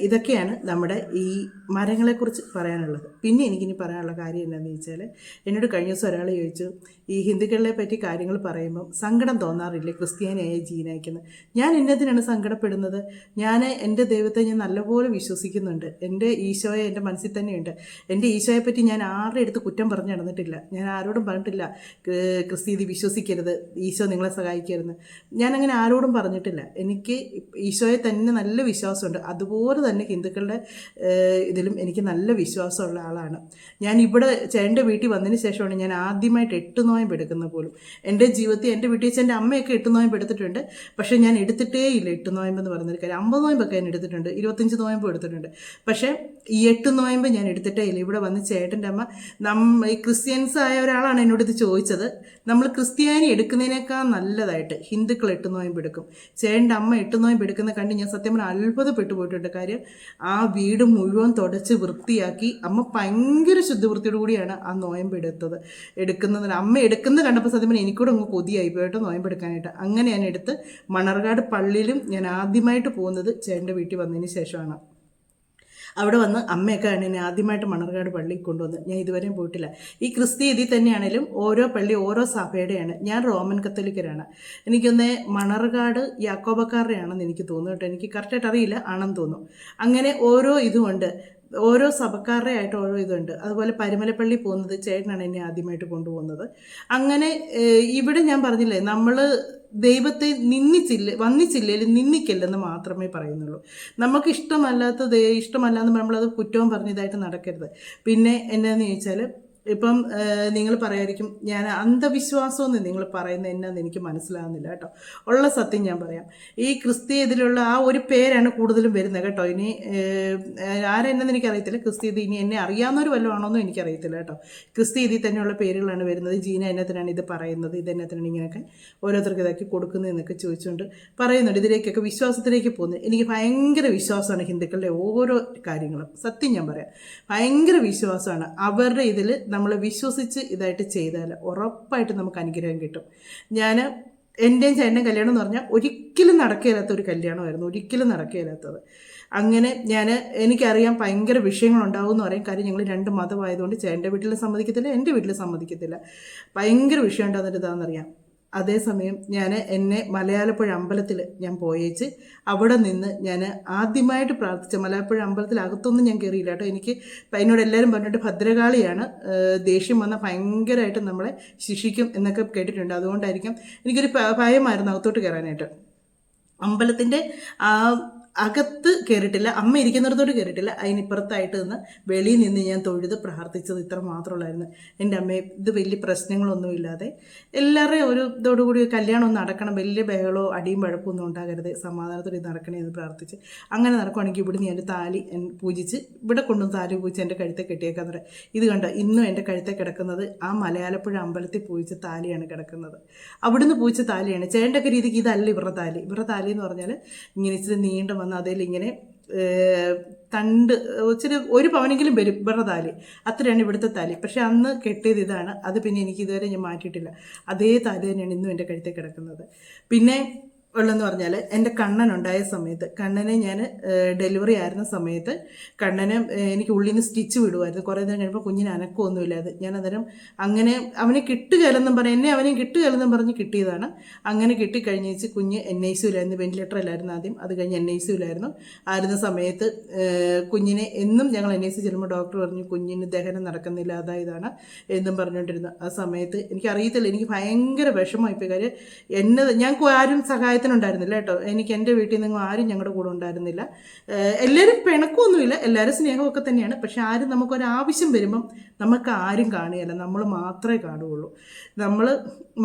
Speaker 1: ഇതൊക്കെയാണ് നമ്മുടെ ഈ മരങ്ങളെക്കുറിച്ച് പറയാനുള്ളത്. പിന്നെ എനിക്കിനി പറയാനുള്ള കാര്യം എന്താണെന്ന് ചോദിച്ചാൽ എന്നോട് കഴിഞ്ഞ ദിവസം ഒരാൾ ചോദിച്ചു ഈ ഹിന്ദുക്കളെ പറ്റി കാര്യങ്ങൾ പറയുമ്പം സങ്കടം തോന്നാറില്ലേ? ക്രിസ്ത്യാനിയായ ജീനായിക്കുന്നത് ഞാൻ എന്നതിനാണ് സങ്കടപ്പെടുന്നത്? ഞാൻ എന്റെ ദൈവത്തെ ഞാൻ നല്ലപോലെ വിശ്വസിക്കുന്നുണ്ട്. എന്റെ ഈശോയെ എന്റെ മനസ്സിൽ തന്നെയുണ്ട്. എന്റെ ഈശോയെ പറ്റി ഞാൻ ആരുടെ അടുത്ത് കുറ്റം പറഞ്ഞു നടന്നിട്ടില്ല. ഞാൻ ആരോടും പറഞ്ഞിട്ടില്ല ക്രിസ്തീതി വിശ്വസിക്കരുത്. ഈശോ നിങ്ങളെ സഹായിക്കരുത്. ഞാനങ്ങനെ ആരോടും പറഞ്ഞിട്ടില്ല. എനിക്ക് ഈശോയെ തന്നെ നല്ല വിശ്വാസമുണ്ട്. അതുപോലെ തന്നെ ഹിന്ദുക്കളുടെ ഇതിലും എനിക്ക് നല്ല വിശ്വാസമുള്ള ആളാണ്. ഞാൻ ഇവിടെ ചേട്ടന്റെ വീട്ടിൽ വന്നതിന് ശേഷമാണ് ഞാൻ ആദ്യമായിട്ട് എട്ട് നോയമ്പ് എടുക്കുന്നത് പോലും. എന്റെ ജീവിതത്തിൽ എന്റെ വീട്ടിൽ വെച്ച് എന്റെ അമ്മയൊക്കെ എട്ട് നോയമ്പ് എടുത്തിട്ടുണ്ട്. പക്ഷേ ഞാൻ എടുത്തിട്ടേ ഇല്ല എട്ട് നോയമ്പ് എന്ന് പറയുന്നൊരു കാര്യം. അമ്പത് നോയമ്പൊക്കെ ഞാൻ എടുത്തിട്ടുണ്ട്. ഇരുപത്തഞ്ച് നോയമ്പ് എടുത്തിട്ടുണ്ട്. പക്ഷേ ഈ എട്ട് നോയമ്പ് ഞാൻ എടുത്തിട്ടേ ഇല്ല. ഇവിടെ വന്ന് ചേട്ടന്റെ അമ്മ നമ്മ ഈ ക്രിസ്ത്യൻസ് ആയ ഒരാളാണ് എന്നോട് ഇത് ചോദിച്ചത്. നമ്മൾ ക്രിസ്ത്യാനി എടുക്കുന്നതിനേക്കാൾ നല്ലതായിട്ട് ഹിന്ദുക്കൾ എട്ട് നോയമ്പ് എടുക്കും. ചേട്ടന്റെ അമ്മ എട്ട് നോയമ്പ് എടുക്കുന്ന കണ്ട് ഞാൻ സത്യം പറഞ്ഞാൽ അത്ഭുതപ്പെട്ടു പോയിട്ടുണ്ട് കാര്യം ആ വീട് മുഴുവൻ തുടച്ച് വൃത്തിയാക്കി അമ്മ ഭയങ്കര ശുദ്ധവൃത്തിയോട് കൂടിയാണ് ആ നോയമ്പ് എടുത്തത്. എടുക്കുന്നതിന് അമ്മ എടുക്കുന്നത് കണ്ടപ്പോൾ സത്യം പറഞ്ഞാൽ എനിക്കൂടെ അങ്ങ് കൊതിയായി പോയിട്ട് നോയമ്പ് എടുക്കാനായിട്ട്. അങ്ങനെ ഞാൻ എടുത്ത് മണർകാട് പള്ളിയിലും ഞാൻ ആദ്യമായിട്ട് പോകുന്നത് ചേട്ടന്റെ വീട്ടിൽ വന്നതിന് ശേഷമാണ്. അവിടെ വന്ന് അമ്മയൊക്കെ എന്നെ ആദ്യമായിട്ട് മണർകാട് പള്ളിയിൽ കൊണ്ടുവന്ന് ഞാൻ ഇതുവരെയും പോയിട്ടില്ല. ഈ ക്രിസ്ത്യ ഇതിൽ ഓരോ പള്ളി ഓരോ സഭയുടെയാണ്. ഞാൻ റോമൻ കത്തോലിക്കരാണ്. എനിക്കൊന്ന് മണർകാട് യാക്കോബക്കാരുടെയാണെന്ന് എനിക്ക് തോന്നുന്നു കേട്ടോ. എനിക്ക് കറക്റ്റായിട്ട് അറിയില്ല ആണെന്ന് തോന്നുന്നു. അങ്ങനെ ഓരോ ഇതുമുണ്ട്. ഓരോ സഭക്കാരുടെ ആയിട്ട് ഓരോ ഇതുണ്ട്. അതുപോലെ പരുമലപ്പള്ളി പോകുന്നത് ചേട്ടനാണ് എന്നെ ആദ്യമായിട്ട് കൊണ്ടുപോകുന്നത്. അങ്ങനെ ഇവിടെ ഞാൻ പറഞ്ഞില്ലേ നമ്മൾ ദൈവത്തെ നിന്ദിച്ചില്ല വന്നിച്ചില്ലേലും നിന്ദിക്കില്ലെന്ന് മാത്രമേ പറയുന്നുള്ളൂ. നമുക്ക് ഇഷ്ടമല്ലാത്ത ഇഷ്ടമല്ലാന്ന് നമ്മളത് കുറ്റവും പറഞ്ഞതായിട്ട് നടക്കരുത്. പിന്നെ എന്നാന്ന് ചോദിച്ചാൽ ഇപ്പം നിങ്ങൾ പറയായിരിക്കും ഞാൻ അന്ധവിശ്വാസമെന്ന് നിങ്ങൾ പറയുന്നത് എന്നാന്ന് എനിക്ക് മനസ്സിലാകുന്നില്ല കേട്ടോ. ഉള്ള സത്യം ഞാൻ പറയാം. ഈ ക്രിസ്തീയ ഇതിലുള്ള ആ ഒരു പേരാണ് കൂടുതലും വരുന്നത് കേട്ടോ. ഇനി ആരെന്നെന്ന് എനിക്കറിയത്തില്ല. ക്രിസ്തീയ ഇത് ഇനി എന്നെ അറിയാവുന്നവർ വല്ലതാണോന്നും എനിക്കറിയത്തില്ല കേട്ടോ. ക്രിസ്തീയ ഇതിൽ തന്നെയുള്ള പേരുകളാണ് വരുന്നത്. ജീന എന്നത്തിനാണ് ഇത് പറയുന്നത്. ഇത് എന്നത്തിനാണ് ഇങ്ങനെയൊക്കെ ഓരോരുത്തർക്ക് ഇതാക്കി കൊടുക്കുന്നതെന്നൊക്കെ ചോദിച്ചുകൊണ്ട് പറയുന്നുണ്ട്. ഇതിലേക്കൊക്കെ വിശ്വാസത്തിലേക്ക് പോകുന്നത് എനിക്ക് ഭയങ്കര വിശ്വാസമാണ് ഹിന്ദുക്കളുടെ ഓരോ കാര്യങ്ങളും. സത്യം ഞാൻ പറയാം. ഭയങ്കര വിശ്വാസമാണ്. അവരുടെ ഇതിൽ നമ്മൾ വിശ്വസിച്ച് ഇതായിട്ട് ചെയ്താൽ ഉറപ്പായിട്ട് നമുക്ക് അനുഗ്രഹം കിട്ടും. ഞാൻ എന്റെയും ചേട്ടന്റെ കല്യാണം എന്ന് പറഞ്ഞാൽ ഒരിക്കലും നടക്കുകയില്ലാത്ത ഒരു കല്യാണമായിരുന്നു. ഒരിക്കലും നടക്കുകയില്ലാത്തത് അങ്ങനെ ഞാൻ എനിക്കറിയാം ഭയങ്കര വിഷയങ്ങളുണ്ടാവും എന്ന് പറയും. കാര്യം ഞങ്ങൾ രണ്ട് മതമായതുകൊണ്ട് ചേട്ടന്റെ വീട്ടിൽ സമ്മതിക്കത്തില്ല എന്റെ വീട്ടിൽ സമ്മതിക്കത്തില്ല. ഭയങ്കര വിഷയം ഉണ്ടാകുന്നൊരു ഇതാണെന്നറിയാം അതേസമയം ഞാൻ എന്നെ മലയാളപ്പുഴ അമ്പലത്തിൽ ഞാൻ പോയേച്ച് അവിടെ നിന്ന് ഞാൻ ആദ്യമായിട്ട് പ്രാർത്ഥിച്ച മലയാളപ്പുഴ അമ്പലത്തിൽ അകത്തൊന്നും ഞാൻ കയറിയില്ല കേട്ടോ. എനിക്ക് അതിനോട് എല്ലാവരും പറഞ്ഞിട്ട് ഭദ്രകാളിയാണ് ദേഷ്യം വന്നാൽ ഭയങ്കരമായിട്ട് നമ്മളെ ശിക്ഷിക്കും എന്നൊക്കെ കേട്ടിട്ടുണ്ട്. അതുകൊണ്ടായിരിക്കും എനിക്കൊരു ഭയമായിരുന്നു അകത്തോട്ട് കയറാനായിട്ട് അമ്പലത്തിന്റെ ആ അകത്ത് കയറിയിട്ടില്ല അമ്മ ഇരിക്കുന്നിടത്തോട്ട് കയറിയിട്ടില്ല അതിനിപ്പുറത്തായിട്ട് നിന്ന് വെളിയിൽ നിന്ന് ഞാൻ തൊഴുത് പ്രാർത്ഥിച്ചത് ഇത്ര മാത്രമുള്ളായിരുന്നു. എന്റെ അമ്മയെ ഇത് വലിയ പ്രശ്നങ്ങളൊന്നുമില്ലാതെ എല്ലാവരുടെയും ഒരു ഇതോടുകൂടി കല്യാണം നടക്കണം വലിയ ബഹളോ അടിയും വഴക്കും ഒന്നും ഉണ്ടാകരുത്. സമാധാനത്തോടെ നടക്കണേ എന്ന് പ്രാർത്ഥിച്ച് അങ്ങനെ നടക്കുവാണെങ്കിൽ ഇവിടുന്ന് എന്റെ താലി പൂജിച്ച് ഇവിടെ കൊണ്ടുവന്ന് താലി പൂജിച്ച് എന്റെ കഴുത്തെ കെട്ടിയേക്കാൻ തുടങ്ങി ഇത് കണ്ടോ ഇന്നും എന്റെ കഴുത്തെ കിടക്കുന്നത് ആ മലയാളപ്പുഴ അമ്പലത്തിൽ പൂജിച്ച താലിയാണ് കിടക്കുന്നത്. അവിടുന്ന് പൂജിച്ച താലിയാണ്. ചേട്ടന്റെ ഒക്കെ രീതിക്ക് ഇതല്ല ഇവരുടെ താലി. ഇവരുടെ താലി എന്ന് പറഞ്ഞാൽ ഇങ്ങനെ ഇച്ചിരി നീണ്ടു വന്ന് അതിൽ ഇങ്ങനെ തണ്ട് ഇച്ചിരി ഒരു പവനെങ്കിലും വരും ഇവരുടെ താലി. അത്രയാണ് ഇവിടുത്തെ താലി. പക്ഷെ അന്ന് കെട്ടിയത് ഇതാണ്. അത് പിന്നെ എനിക്ക് ഇതുവരെ ഞാൻ മാറ്റിയിട്ടില്ല. അതേ താലി തന്നെയാണ് ഇന്നും എന്റെ കഴുത്തിൽ കിടക്കുന്നത്. പിന്നെ ഉള്ളതെന്ന് പറഞ്ഞാൽ എന്റെ കണ്ണൻ ഉണ്ടായ സമയത്ത് കണ്ണനെ ഞാൻ ഡെലിവറി ആയിരുന്ന സമയത്ത് കണ്ണനെ എനിക്ക് ഉള്ളിൽ നിന്ന് സ്റ്റിച്ച് വിടുമായിരുന്നു കുറേ നേരം കഴിയുമ്പോൾ കുഞ്ഞിന് അനക്കമൊന്നുമില്ലാതെ ഞാൻ അന്നേരം അങ്ങനെ അവനെ കിട്ടുകയല്ലെന്നും പറഞ്ഞു എന്നെ അവനെ കിട്ടുകയല്ലെന്നും പറഞ്ഞ് കിട്ടിയതാണ്. അങ്ങനെ കിട്ടിക്കഴിഞ്ഞേച്ച് കുഞ്ഞ് എൻ ഐ സിയിലായിരുന്നു വെന്റിലേറ്ററിലായിരുന്നു ആദ്യം. അത് കഴിഞ്ഞ് എൻ ഐ സിയിലായിരുന്നു ആയിരുന്ന സമയത്ത് കുഞ്ഞിനെ എന്നും ഞങ്ങൾ എൻ ഐ സി ചെല്ലുമ്പോൾ ഡോക്ടർ പറഞ്ഞു കുഞ്ഞിന് ദഹനം നടക്കുന്നില്ല അതായതാണ് എന്നും പറഞ്ഞുകൊണ്ടിരുന്നു ആ സമയത്ത് എനിക്കറിയത്തില്ല. എനിക്ക് ഭയങ്കര വിഷമമായിപ്പോയി. കാര്യം എന്നത് ഞങ്ങൾക്ക് ആരും സഹായത്തിനുണ്ടായിരുന്നില്ല കേട്ടോ. എനിക്ക് എന്റെ വീട്ടിൽ നിന്നും ആരും ഞങ്ങളുടെ കൂടെ ഉണ്ടായിരുന്നില്ല. എല്ലാവരും പിണക്കമൊന്നുമില്ല. എല്ലാവരും സ്നേഹമൊക്കെ തന്നെയാണ്. പക്ഷെ ആരും നമുക്കൊരാവശ്യം വരുമ്പം നമുക്ക് ആരും കാണുകയില്ല. നമ്മൾ മാത്രമേ കാണുകയുള്ളൂ. നമ്മൾ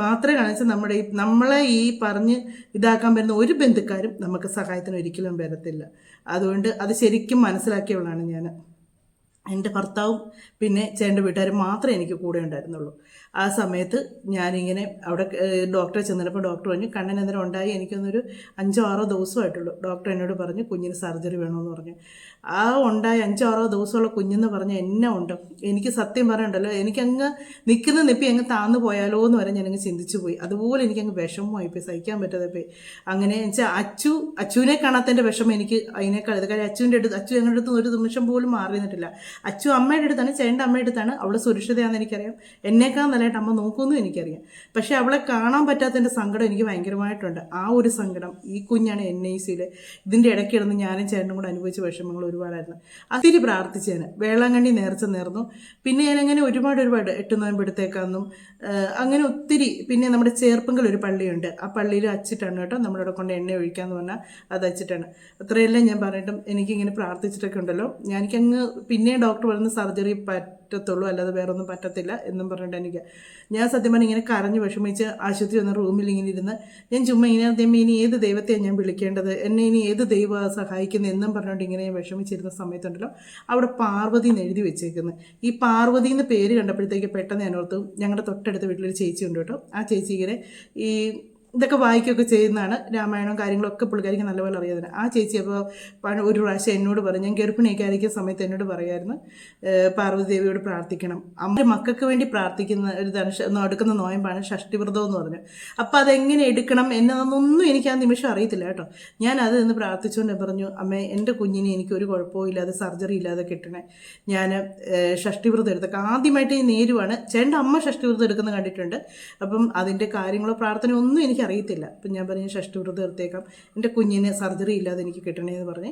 Speaker 1: മാത്രമേ കാണിച്ചാൽ നമ്മുടെ ഈ നമ്മളെ ഈ പറഞ്ഞ് ഇതാക്കാൻ വരുന്ന ഒരു ബന്ധുക്കാരും നമുക്ക് സഹായത്തിന് ഒരിക്കലും വരത്തില്ല. അതുകൊണ്ട് അത് ശരിക്കും മനസ്സിലാക്കിയവളാണ് ഞാൻ. എന്റെ ഭർത്താവും പിന്നെ ചേട്ടന്റെ വീട്ടുകാരും മാത്രമേ എനിക്ക് കൂടെ ഉണ്ടായിരുന്നുള്ളൂ. ആ സമയത്ത് ഞാനിങ്ങനെ അവിടെ ഡോക്ടറെ ചെന്നപ്പോൾ ഡോക്ടർ പറഞ്ഞു കണ്ണൻ എന്തെങ്കിലും ഉണ്ടായി. എനിക്കൊന്നൊരു അഞ്ചോ ആറോ ദിവസമായിട്ടുള്ളൂ. ഡോക്ടർ എന്നോട് പറഞ്ഞു കുഞ്ഞിന് സർജറി വേണമെന്ന് പറഞ്ഞു. ആ ഉണ്ടായ അഞ്ചോ ആറോ ദിവസമുള്ള കുഞ്ഞെന്ന് പറഞ്ഞാൽ എന്നെ ഉണ്ട്. എനിക്ക് സത്യം പറയണ്ടല്ലോ എനിക്കങ്ങ് നിൽക്കുന്ന നിപ്പി അങ്ങ് താന്നു പോയാലോ എന്ന് വരെ ഞാനങ്ങ് ചിന്തിച്ചു പോയി. അതുപോലെ എനിക്കങ്ങ് വിഷമമായി പോയി സഹിക്കാൻ പറ്റാതെ പോയി. അങ്ങനെ വെച്ചാൽ അച്ചു അച്ചുവിനെ കാണാത്തതിന്റെ വിഷമം എനിക്ക് അതിനേക്കാൾ ഇത് കാര്യം അച്ചുവിന്റെ അടുത്ത് അച്ചു ഞങ്ങളുടെ അടുത്ത് ഒരു നിമിഷം പോലും മാറി നിന്നിട്ടില്ല അച്ചു അമ്മയുടെ അടുത്താണ് ചേട്ടന്റെ അമ്മയുടെ അടുത്താണ്. അവൾ സുരക്ഷിതയാണെന്ന് എനിക്കറിയാം. എന്നേക്കാൾ നല്ലതായിട്ട് അമ്മ നോക്കുമെന്നും എനിക്കറിയാം. പക്ഷേ അവളെ കാണാൻ പറ്റാത്തതിന്റെ സങ്കടം എനിക്ക് ഭയങ്കരമായിട്ടുണ്ട്. ആ ഒരു സങ്കടം ഈ കുഞ്ഞാണ് എൻ ഐ സിയിൽ ഇതിന്റെ ഇടയ്ക്കിടന്ന് ഞാനും ചേട്ടനും കൂടെ അനുഭവിച്ച വിഷമങ്ങൾ ഒരുപാടായിരുന്നു. അതിരി പ്രാർത്ഥിച്ചേന്. വേളാങ്കണ്ണി നേർച്ച നേർന്നു. പിന്നെ ഞാനങ്ങനെ ഒരുപാട് ഒരുപാട് എട്ട് നോയമ്പെടുത്തേക്കാന്നും അങ്ങനെ ഒത്തിരി പിന്നെ നമ്മുടെ ചേർപ്പങ്കൽ ഒരു പള്ളിയുണ്ട്. ആ പള്ളിയിൽ അച്ചിട്ടാണ് കേട്ടോ നമ്മുടെ അവിടെ കൊണ്ട് എണ്ണ ഒഴിക്കാന്ന് പറഞ്ഞാൽ അത് അച്ചിട്ടാണ്. അത്രയെല്ലാം ഞാൻ പറഞ്ഞിട്ടും എനിക്കിങ്ങനെ പ്രാർത്ഥിച്ചിട്ടൊക്കെ ഉണ്ടല്ലോ. ഞാനിക്കങ്ങ് പിന്നെ ഡോക്ടർ പറയുന്ന സർജറി പറ്റത്തുള്ളൂ അല്ലാതെ വേറെ ഒന്നും പറ്റത്തില്ല എന്നും പറഞ്ഞിട്ട് എനിക്ക് ഞാൻ സത്യം പറഞ്ഞാൽ ഇങ്ങനെ കരഞ്ഞ് വിഷമിച്ച് ആശുപത്രി വന്ന റൂമിൽ ഇങ്ങനെ ഇരുന്ന് ഞാൻ ചുമ്മാ ഇങ്ങനെ അദ്ദേഹം ഇനി ഏത് ദൈവത്തെയാണ് ഞാൻ വിളിക്കേണ്ടത്? എന്നെ ഇനി ഏത് ദൈവ സഹായിക്കുന്നത് എന്നും പറഞ്ഞുകൊണ്ട് ഇങ്ങനെ വിഷമിച്ചിരുന്ന സമയത്തുണ്ടല്ലോ. അവിടെ പാർവതി എന്ന് എഴുതി വെച്ചേക്കുന്നു. ഈ പാർവതി എന്ന് പേര് കണ്ടപ്പോഴത്തേക്ക് പെട്ടെന്ന് ഞാൻ ഓർത്തു ഞങ്ങളുടെ തൊട്ടടുത്ത വീട്ടിലൊരു ചേച്ചി ഉണ്ട് കേട്ടോ. ആ ചേച്ചി ഇങ്ങനെ ഈ ഇതൊക്കെ വായിക്കുകയൊക്കെ ചെയ്യുന്നതാണ് രാമായണവും കാര്യങ്ങളൊക്കെ പുള്ളിക്കാരിക്ക് നല്ലപോലെ അറിയാതിന് ആ ചേച്ചി അപ്പോൾ ഒരു പ്രാവശ്യം എന്നോട് പറഞ്ഞു ഞാൻ ഗർഭിണിയൊക്കെ ആയിരിക്കുന്ന സമയത്ത് എന്നോട് പറയായിരുന്നു ഏഹ് പാർവതി ദേവിയോട് പ്രാർത്ഥിക്കണം. അമ്മ മക്കൾക്ക് വേണ്ടി പ്രാർത്ഥിക്കുന്ന ഒരു ധനുഷ എടുക്കുന്ന നോയമ്പാണ് ഷഷ്ടിവ്രതം എന്ന് പറഞ്ഞു. അപ്പോൾ അതെങ്ങനെ എടുക്കണം എന്നതൊന്നും എനിക്ക് ആ നിമിഷം അറിയത്തില്ല കേട്ടോ. ഞാൻ അത് നിന്ന് പ്രാർത്ഥിച്ചുകൊണ്ട് പറഞ്ഞു അമ്മേ എന്റെ കുഞ്ഞിനെ എനിക്ക് ഒരു കുഴപ്പവും ഇല്ലാതെ സർജറി ഇല്ലാതെ കിട്ടണേ. ഞാൻ ഷഷ്ടിവ്രതം എടുത്തൊക്കെ ആദ്യമായിട്ട് ഈ നേരുവാണ്. ചേട്ടന്റെ അമ്മ ഷഷ്ടിവ്രതം എടുക്കുന്നത് കണ്ടിട്ടുണ്ട്. അപ്പം അതിന്റെ കാര്യങ്ങളോ പ്രാർത്ഥന ഒന്നും എനിക്ക് അറിയത്തില്ല അപ്പം ഞാൻ പറഞ്ഞു ഷഷ്ടിവ്രതം എടുത്തേക്കാം എന്റെ കുഞ്ഞിന് സർജറി ഇല്ലാതെ എനിക്ക് കിട്ടണേ എന്ന് പറഞ്ഞ്.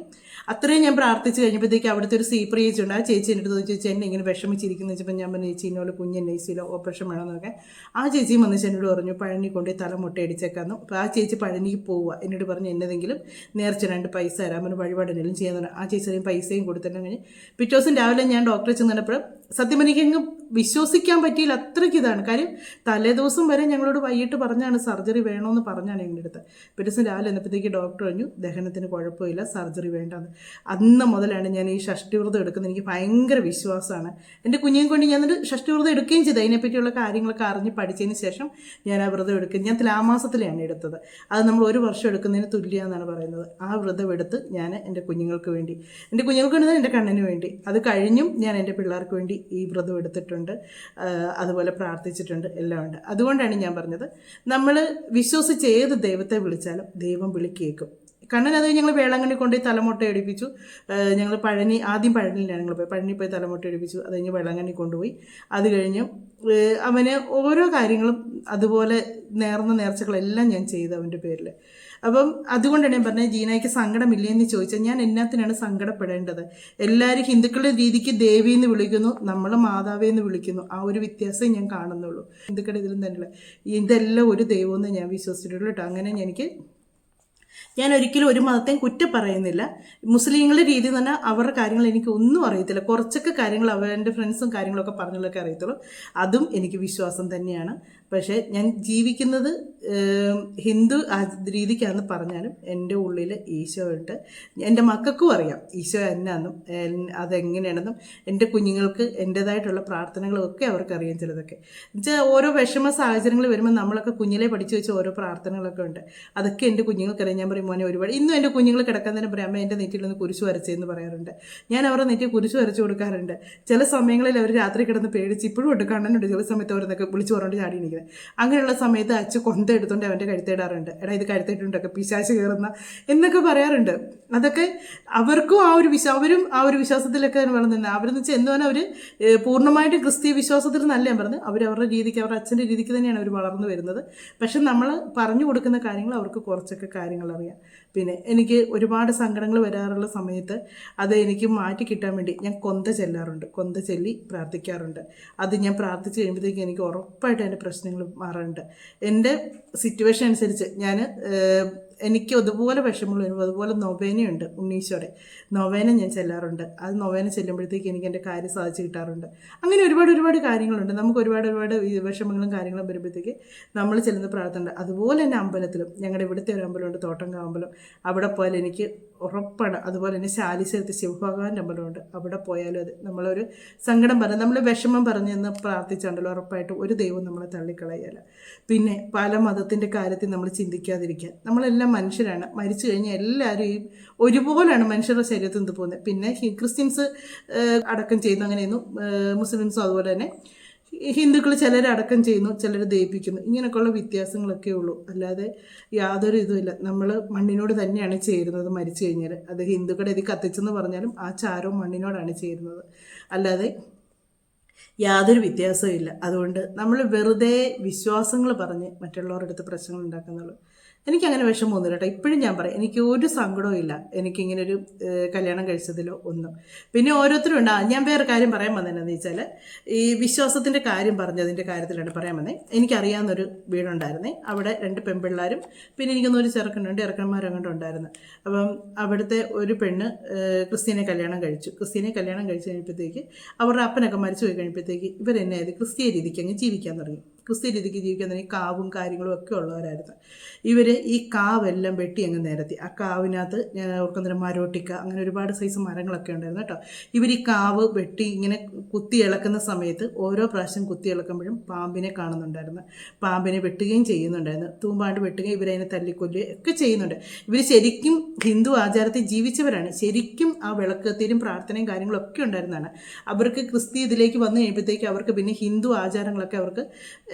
Speaker 1: അത്രയും ഞാൻ പ്രാർത്ഥിച്ച് കഴിഞ്ഞപ്പോഴത്തേക്ക് അവിടുത്തെ ഒരു സീപ്പർ ചേച്ചി ഉണ്ട്. ആ ചേച്ചി എന്റെ അടുത്ത് ചേച്ചി എന്നെ ഇങ്ങനെ വിഷമിച്ചിരിക്കുന്നു. വെച്ചപ്പോൾ ഞാൻ പറഞ്ഞു ചേച്ചി എന്നോട് കുഞ്ഞ് ഐ സിയിലോ ഓപ്പറേഷൻ വേണമെന്നൊക്കെ. ആ ചേച്ചി വന്ന് എന്നോട് പറഞ്ഞു പഴനി കൊണ്ട് തല മുട്ട അടിച്ചേക്കാന്നു അപ്പോൾ ആ ചേച്ചി പഴനിക്ക് പോവുക എന്നോട് പറഞ്ഞു എന്നതെങ്കിലും നേർച്ച രണ്ട് പൈസ തരാൻ പറഞ്ഞു വഴിപാടെന്തെങ്കിലും ചെയ്യാൻ ആ ചേച്ചിയും പൈസയും കൊടുത്തിട്ടുണ്ടെങ്കിൽ പിറ്റേ ദിവസം രാവിലെ ഞാൻ ഡോക്ടറെ ചെന്നപ്പോൾ സത്യം വിശ്വസിക്കാൻ പറ്റിയില്ല. അത്രയ്ക്ക് ഇതാണ്. കാര്യം തലേദിവസം വരെ ഞങ്ങളോട് വൈകിട്ട് പറഞ്ഞാണ് സർജറി വേണമെന്ന് പറഞ്ഞാണ് ഞങ്ങളുടെ അടുത്ത്. പിറ്റേ ദിവസം രാവിലെ എന്നപ്പോഴത്തേക്ക് ഡോക്ടർ പറഞ്ഞു ദഹനത്തിന് കുഴപ്പമില്ല സർജറി വേണ്ടെന്ന്. അന്ന് മുതലാണ് ഞാൻ ഈ ഷഷ്ടിവ്രതം എടുക്കുന്നത്. എനിക്ക് ഭയങ്കര വിശ്വാസമാണ്. എന്റെ കുഞ്ഞിനെ കൊണ്ട് ഞാൻ ഷഷ്ടിവ്രതം എടുക്കുകയും ചെയ്തു. അതിനെപ്പറ്റിയുള്ള കാര്യങ്ങളൊക്കെ അറിഞ്ഞ് പഠിച്ചതിന് ശേഷം ഞാൻ ആ വ്രതം എടുക്കും. ഞാൻ തുലാമാസത്തിലാണ് എടുത്തത്. അത് നമ്മൾ ഒരു വർഷം എടുക്കുന്നതിന് തുല്യമെന്നാണ് പറയുന്നത്. ആ വ്രതം എടുത്ത് ഞാൻ എന്റെ കുഞ്ഞുങ്ങൾക്ക് വേണ്ടി എന്റെ കുഞ്ഞുങ്ങൾക്ക് വേണ്ടി എന്റെ കണ്ണിന് വേണ്ടി അത് കഴിഞ്ഞും ഞാൻ എന്റെ പിള്ളേർക്ക് വേണ്ടി ഈ വ്രതം എടുത്തിട്ടുണ്ട്. ആ, അതുപോലെ പ്രാർത്ഥിച്ചിട്ടുണ്ട് എല്ലാം ഉണ്ട്. അതുകൊണ്ടാണ് ഞാൻ പറഞ്ഞത് നമ്മൾ വിശ്വസിച്ച് ഏത് ദൈവത്തെ വിളിച്ചാലും ദൈവം വിളിക്കേക്കും കണ്ണൻ അത് ഞങ്ങൾ വേളാങ്കണ്ണി കൊണ്ടുപോയി തലമുട്ട എടുപ്പിച്ചു. ഞങ്ങൾ പഴനി ആദ്യം പഴനിയിലാണ് ഞങ്ങൾ പോയി പഴനി പോയി തലമുട്ട എടുപ്പിച്ചു അത് കഴിഞ്ഞ് വേളാങ്കണ്ണി കൊണ്ടുപോയി. അത് കഴിഞ്ഞ് അവന് ഓരോ കാര്യങ്ങളും അതുപോലെ നേർന്ന നേർച്ചകളെല്ലാം ഞാൻ ചെയ്തു അവന്റെ പേരിൽ അപ്പം അതുകൊണ്ടാണ് ഞാൻ പറഞ്ഞത് ജീനയ്ക്ക് സങ്കടമില്ലേന്ന് ചോദിച്ചാൽ ഞാൻ എന്നാത്തിനാണ് സങ്കടപ്പെടേണ്ടത്? എല്ലാവരും ഹിന്ദുക്കളുടെ രീതിക്ക് ദേവി എന്ന് വിളിക്കുന്നു നമ്മൾ മാതാവേ എന്ന് വിളിക്കുന്നു. ആ ഒരു വ്യത്യാസം ഞാൻ കാണുന്നുള്ളൂ. ഹിന്ദുക്കളുടെ ഇതിലും തന്നെയുള്ള ഇതെല്ലാം ഒരു ദൈവമെന്ന് ഞാൻ വിശ്വസിച്ചിട്ടുള്ളൂ കേട്ടോ. അങ്ങനെ എനിക്ക് ഞാൻ ഒരിക്കലും ഒരു മതത്തെയും കുറ്റം പറയുന്നില്ല. മുസ്ലിങ്ങളുടെ രീതി തന്നെ അവരുടെ കാര്യങ്ങൾ എനിക്ക് ഒന്നും അറിയത്തില്ല. കുറച്ചൊക്കെ കാര്യങ്ങൾ അവരുടെ ഫ്രണ്ട്സും കാര്യങ്ങളൊക്കെ പറഞ്ഞുള്ളൊക്കെ അറിയത്തുള്ളൂ. അതും എനിക്ക് വിശ്വാസം തന്നെയാണ്. പക്ഷേ ഞാൻ ജീവിക്കുന്നത് ഹിന്ദു ആ രീതിക്കാന്ന് പറഞ്ഞാലും എന്റെ ഉള്ളിൽ ഈശോയിട്ട് എന്റെ മക്കൾക്കും അറിയാം ഈശോ എന്നാന്നും അതെങ്ങനെയാണെന്നും എന്റെ കുഞ്ഞുങ്ങൾക്ക് എന്റേതായിട്ടുള്ള പ്രാർത്ഥനകളൊക്കെ ഒക്കെ അവർക്ക് ചിലതൊക്കെ. എന്നുവെച്ചാൽ ഓരോ വിഷമ സാഹചര്യങ്ങൾ വരുമ്പോൾ നമ്മളൊക്കെ കുഞ്ഞിലെ പഠിച്ചു വെച്ച ഓരോ പ്രാർത്ഥനകളൊക്കെ ഉണ്ട്. അതൊക്കെ എന്റെ കുഞ്ഞുങ്ങൾക്കറിയാം. ഞാൻ പറയും മോനെ ഒരുപാട് ഇന്നും എന്റെ കുഞ്ഞുങ്ങൾ കിടക്കാൻ തന്നെ പറയാം അമ്മ എന്റെ നെറ്റിലൊന്ന് കുരിശു വരച്ചെന്ന് പറയാറുണ്ട്. ഞാൻ അവരുടെ നെറ്റി കുരിശു വരച്ചു കൊടുക്കാറുണ്ട്. ചില സമയങ്ങളിൽ അവർ രാത്രി കിടന്ന് പേടിച്ച് ഇപ്പോഴും ഉണ്ട് കണ്ണനുണ്ട്. ചില സമയത്ത് അവരെന്നൊക്കെ വിളിച്ചു പറഞ്ഞിട്ട് ചാടി നിൽക്കുന്നത് അങ്ങനെയുള്ള സമയത്ത് അച്ഛ കൊന്ത എടുത്തുകൊണ്ട് അവന്റെ കഴുത്തിടാറുണ്ട്. എടാ ഇത് കഴുത്തിട്ടുണ്ടൊക്കെ പിശാശ് കയറുന്ന എന്നൊക്കെ പറയാറുണ്ട്. അതൊക്കെ അവർക്കും ആ ഒരു വിശ്വാസം അവരും ആ ഒരു വിശ്വാസത്തിലൊക്കെ വളർന്നിരുന്നത് അവരെന്ന് വെച്ചാൽ എന്തുവാണ് അവർ പൂർണമായിട്ട് ക്രിസ്തീയ വിശ്വാസത്തിൽ നല്ല ഞാൻ പറഞ്ഞത് അവരുടെ രീതിക്ക് അവരുടെ അച്ഛന്റെ രീതിക്ക് തന്നെയാണ് അവർ വളർന്നു വരുന്നത്. പക്ഷെ നമ്മൾ പറഞ്ഞു കൊടുക്കുന്ന കാര്യങ്ങൾ അവർക്ക് കുറച്ചൊക്കെ കാര്യങ്ങൾ അറിയാം. പിന്നെ എനിക്ക് ഒരുപാട് സങ്കടങ്ങൾ വരാറുള്ള സമയത്ത് അത് എനിക്ക് മാറ്റി കിട്ടാൻ വേണ്ടി ഞാൻ കൊന്ത ചെല്ലാറുണ്ട്. കൊന്ത ചെല്ലി പ്രാർത്ഥിക്കാറുണ്ട്. അത് ഞാൻ പ്രാർത്ഥിച്ച് കഴിയുമ്പോഴത്തേക്ക് എനിക്ക് ഉറപ്പായിട്ട് എന്റെ പ്രശ്നങ്ങൾ മാറാറുണ്ട്. എന്റെ സിറ്റുവേഷൻ അനുസരിച്ച് ഞാൻ എനിക്ക് അതുപോലെ വിഷമങ്ങൾ വരുമ്പോൾ അതുപോലെ നൊവേനയുണ്ട് ഉണ്ണീശോടെ നൊവേന ഞാൻ ചെല്ലാറുണ്ട്. അത് നൊവേന ചെല്ലുമ്പോഴത്തേക്ക് എനിക്ക് എന്റെ കാര്യം സാധിച്ചു കിട്ടാറുണ്ട്. അങ്ങനെ ഒരുപാട് ഒരുപാട് കാര്യങ്ങളുണ്ട്. നമുക്ക് ഒരുപാട് ഒരുപാട് വിഷമങ്ങളും കാര്യങ്ങളും വരുമ്പോഴത്തേക്ക് നമ്മൾ ചെല്ലുന്ന പ്രാർത്ഥന അതുപോലെ തന്നെ അമ്പലത്തിലും. ഞങ്ങളുടെ ഇവിടുത്തെ ഒരു അമ്പലമുണ്ട് തോട്ടങ്ക അമ്പലം അവിടെ പോയാൽ എനിക്ക് ഉറപ്പാണ്. അതുപോലെ തന്നെ ശാലിശ്വരത്ത് ശിവഭഗവാന്റെ അമ്പലമുണ്ട്. അവിടെ പോയാലും അത് നമ്മളൊരു സങ്കടം പറഞ്ഞ് നമ്മൾ വിഷമം പറഞ്ഞ് എന്ന് പ്രാർത്ഥിച്ചുണ്ടല്ലോ ഉറപ്പായിട്ടും ഒരു ദൈവം നമ്മളെ തള്ളിക്കളയല്ല പിന്നെ പല മതത്തിന്റെ കാര്യത്തിൽ നമ്മൾ ചിന്തിക്കാതിരിക്കാൻ. നമ്മളെല്ലാം മനുഷ്യരാണ്. മരിച്ചു കഴിഞ്ഞാൽ എല്ലാവരും ഈ ഒരുപോലെയാണ് മനുഷ്യരുടെ ശരീരത്തിൽ നിന്ന് പോകുന്നത്. പിന്നെ ക്രിസ്ത്യൻസ് അടക്കം ചെയ്യുന്നു അങ്ങനെയൊന്നും മുസ്ലിംസും അതുപോലെ തന്നെ. ഹിന്ദുക്കൾ ചിലർ അടക്കം ചെയ്യുന്നു ചിലർ ദയിപ്പിക്കുന്നു ഇങ്ങനെയൊക്കെയുള്ള വ്യത്യാസങ്ങളൊക്കെ ഉള്ളൂ. അല്ലാതെ യാതൊരു ഇതുമില്ല നമ്മൾ മണ്ണിനോട് തന്നെയാണ് ചേരുന്നത് മരിച്ചു കഴിഞ്ഞാൽ അത് ഹിന്ദുക്കളുടെ ഇത് കത്തിച്ചെന്ന് പറഞ്ഞാലും ആ ചാരവും മണ്ണിനോടാണ് ചേരുന്നത്. അല്ലാതെ യാതൊരു വ്യത്യാസവും ഇല്ല. അതുകൊണ്ട് നമ്മൾ വെറുതെ വിശ്വാസങ്ങൾ പറഞ്ഞ് മറ്റുള്ളവരുടെ അടുത്ത് പ്രശ്നങ്ങൾ ഉണ്ടാക്കുന്നുള്ളൂ എനിക്കങ്ങനെ വിഷമമൊന്നുമില്ല കേട്ടോ. ഇപ്പോഴും ഞാൻ പറയാം എനിക്ക് ഒരു സങ്കടവും ഇല്ല. എനിക്കിങ്ങനെ ഒരു കല്യാണം കഴിച്ചതിലോ ഒന്നും. പിന്നെ ഓരോരുത്തരും ഉണ്ട്. ഞാൻ വേറെ കാര്യം പറയാൻ വന്നതെന്നു വെച്ചാൽ ഈ വിശ്വാസത്തിന്റെ കാര്യം പറഞ്ഞതിന്റെ കാര്യത്തിലാണ് പറയാൻ വന്നത് എനിക്കറിയാവുന്നൊരു വീടുണ്ടായിരുന്നേ. അവിടെ രണ്ട് പെൺപിള്ളാരും പിന്നെ എനിക്കൊന്നും ഒരു ചെറുക്കനുണ്ട് ഇറക്കന്മാരങ്ങോട്ട് ഉണ്ടായിരുന്നു. അപ്പം അവിടുത്തെ ഒരു പെണ്ണ് ക്രിസ്ത്യനെ കല്യാണം കഴിച്ചു. ക്രിസ്ത്യനെ കല്യാണം കഴിച്ചു കഴിഞ്ഞപ്പോഴത്തേക്ക് അവരുടെ അപ്പനൊക്കെ മരിച്ചു പോയി കഴിഞ്ഞപ്പോഴത്തേക്ക് ഇവരെന്നെ ആയത് ക്രിസ്തീയ രീതിക്ക് അങ്ങ് ജീവിക്കാൻ തുടങ്ങി. ക്രിസ്ത്യ രീതിക്ക് ജീവിക്കുന്ന ഈ കാവും കാര്യങ്ങളും ഒക്കെ ഉള്ളവരായിരുന്നു. ഇവർ ഈ കാവെല്ലാം വെട്ടി അങ്ങ് നിരത്തി. ആ കാവിനകത്ത് ഞാൻ ഓർക്കുന്ന മരോട്ടിക്ക അങ്ങനെ ഒരുപാട് സൈസ് മരങ്ങളൊക്കെ ഉണ്ടായിരുന്നു കേട്ടോ. ഇവർ ഈ കാവ് വെട്ടി ഇങ്ങനെ കുത്തി ഇളക്കുന്ന സമയത്ത് ഓരോ പ്രാവശ്യം കുത്തി ഇളക്കുമ്പോഴും പാമ്പിനെ കാണുന്നുണ്ടായിരുന്നു. പാമ്പിനെ വെട്ടുകയും ചെയ്യുന്നുണ്ടായിരുന്നു. തൂമ്പാണ്ട് വെട്ടുകയും ഇവരതിനെ തല്ലിക്കൊല്ലുകയും ഒക്കെ ചെയ്യുന്നുണ്ട്. ഇവർ ശരിക്കും ഹിന്ദു ആചാരത്തിൽ ജീവിച്ചവരാണ്. ശരിക്കും ആ വിളക്കത്തിലും പ്രാർത്ഥനയും കാര്യങ്ങളും ഒക്കെ ഉണ്ടായിരുന്നതാണ്. അവർക്ക് ക്രിസ്തി ഇതിലേക്ക് വന്നു കഴിയുമ്പോഴത്തേക്ക് അവർക്ക് പിന്നെ ഹിന്ദു ആചാരങ്ങളൊക്കെ അവർക്ക്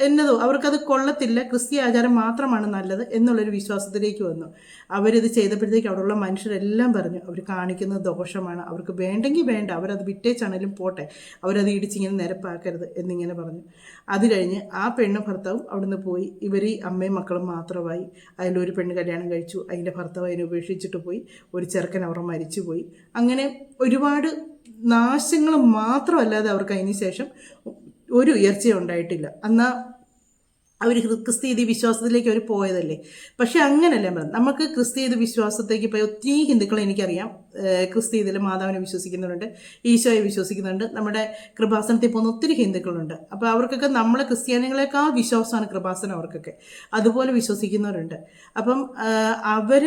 Speaker 1: എന്നതോ അവർക്കത് കൊള്ളത്തില്ല. ക്രിസ്തീയ ആചാരം മാത്രമാണ് നല്ലത് എന്നുള്ളൊരു വിശ്വാസത്തിലേക്ക് വന്നു. അവരിത് ചെയ്തപ്പോഴത്തേക്ക് അവിടെയുള്ള മനുഷ്യരെല്ലാം പറഞ്ഞു അവർ കാണിക്കുന്നത് ദോഷമാണ്. അവർക്ക് വേണ്ടെങ്കിൽ വേണ്ട. അവരത് വിറ്റേച്ചാണേലും പോട്ടെ. അവരത് ഇടിച്ചിങ്ങനെ നിരപ്പാക്കരുത് എന്നിങ്ങനെ പറഞ്ഞു. അത് കഴിഞ്ഞ് ആ പെണ്ണും ഭർത്താവും അവിടുന്ന് പോയി. ഇവർ ഈ അമ്മയും മക്കളും മാത്രമായി. അതിലൊരു പെണ്ണ് കല്യാണം കഴിച്ചു. അതിന്റെ ഭർത്താവ് അതിനെ ഉപേക്ഷിച്ചിട്ട് പോയി. ഒരു ചെറുക്കൻ അവർ മരിച്ചു പോയി. അങ്ങനെ ഒരുപാട് നാശങ്ങൾ മാത്രമല്ലാതെ അവർക്ക് അതിന് ശേഷം ഒരു ഉയർച്ചയും ഉണ്ടായിട്ടില്ല എന്നാൽ അവർ ക്രിസ്തീയ വിശ്വാസത്തിലേക്ക് അവർ പോയതല്ലേ? പക്ഷെ അങ്ങനല്ലേ പറഞ്ഞു നമുക്ക് ക്രിസ്തീയ വിശ്വാസത്തേക്ക് പോയി ഒത്തിരി ഹിന്ദുക്കളെ എനിക്കറിയാം. ക്രിസ്തീയതിൽ മാതാവിനെ വിശ്വസിക്കുന്നവരുണ്ട് ഈശോയെ വിശ്വസിക്കുന്നുണ്ട് നമ്മുടെ കൃപാസനത്തിൽ പോകുന്ന ഒത്തിരി ഹിന്ദുക്കളുണ്ട്. അപ്പോൾ അവർക്കൊക്കെ നമ്മൾ ക്രിസ്ത്യാനികളെക്കാൾ വിശ്വാസമാണ് കൃപാസനം അവർക്കൊക്കെ. അതുപോലെ വിശ്വസിക്കുന്നവരുണ്ട്. അപ്പം അവർ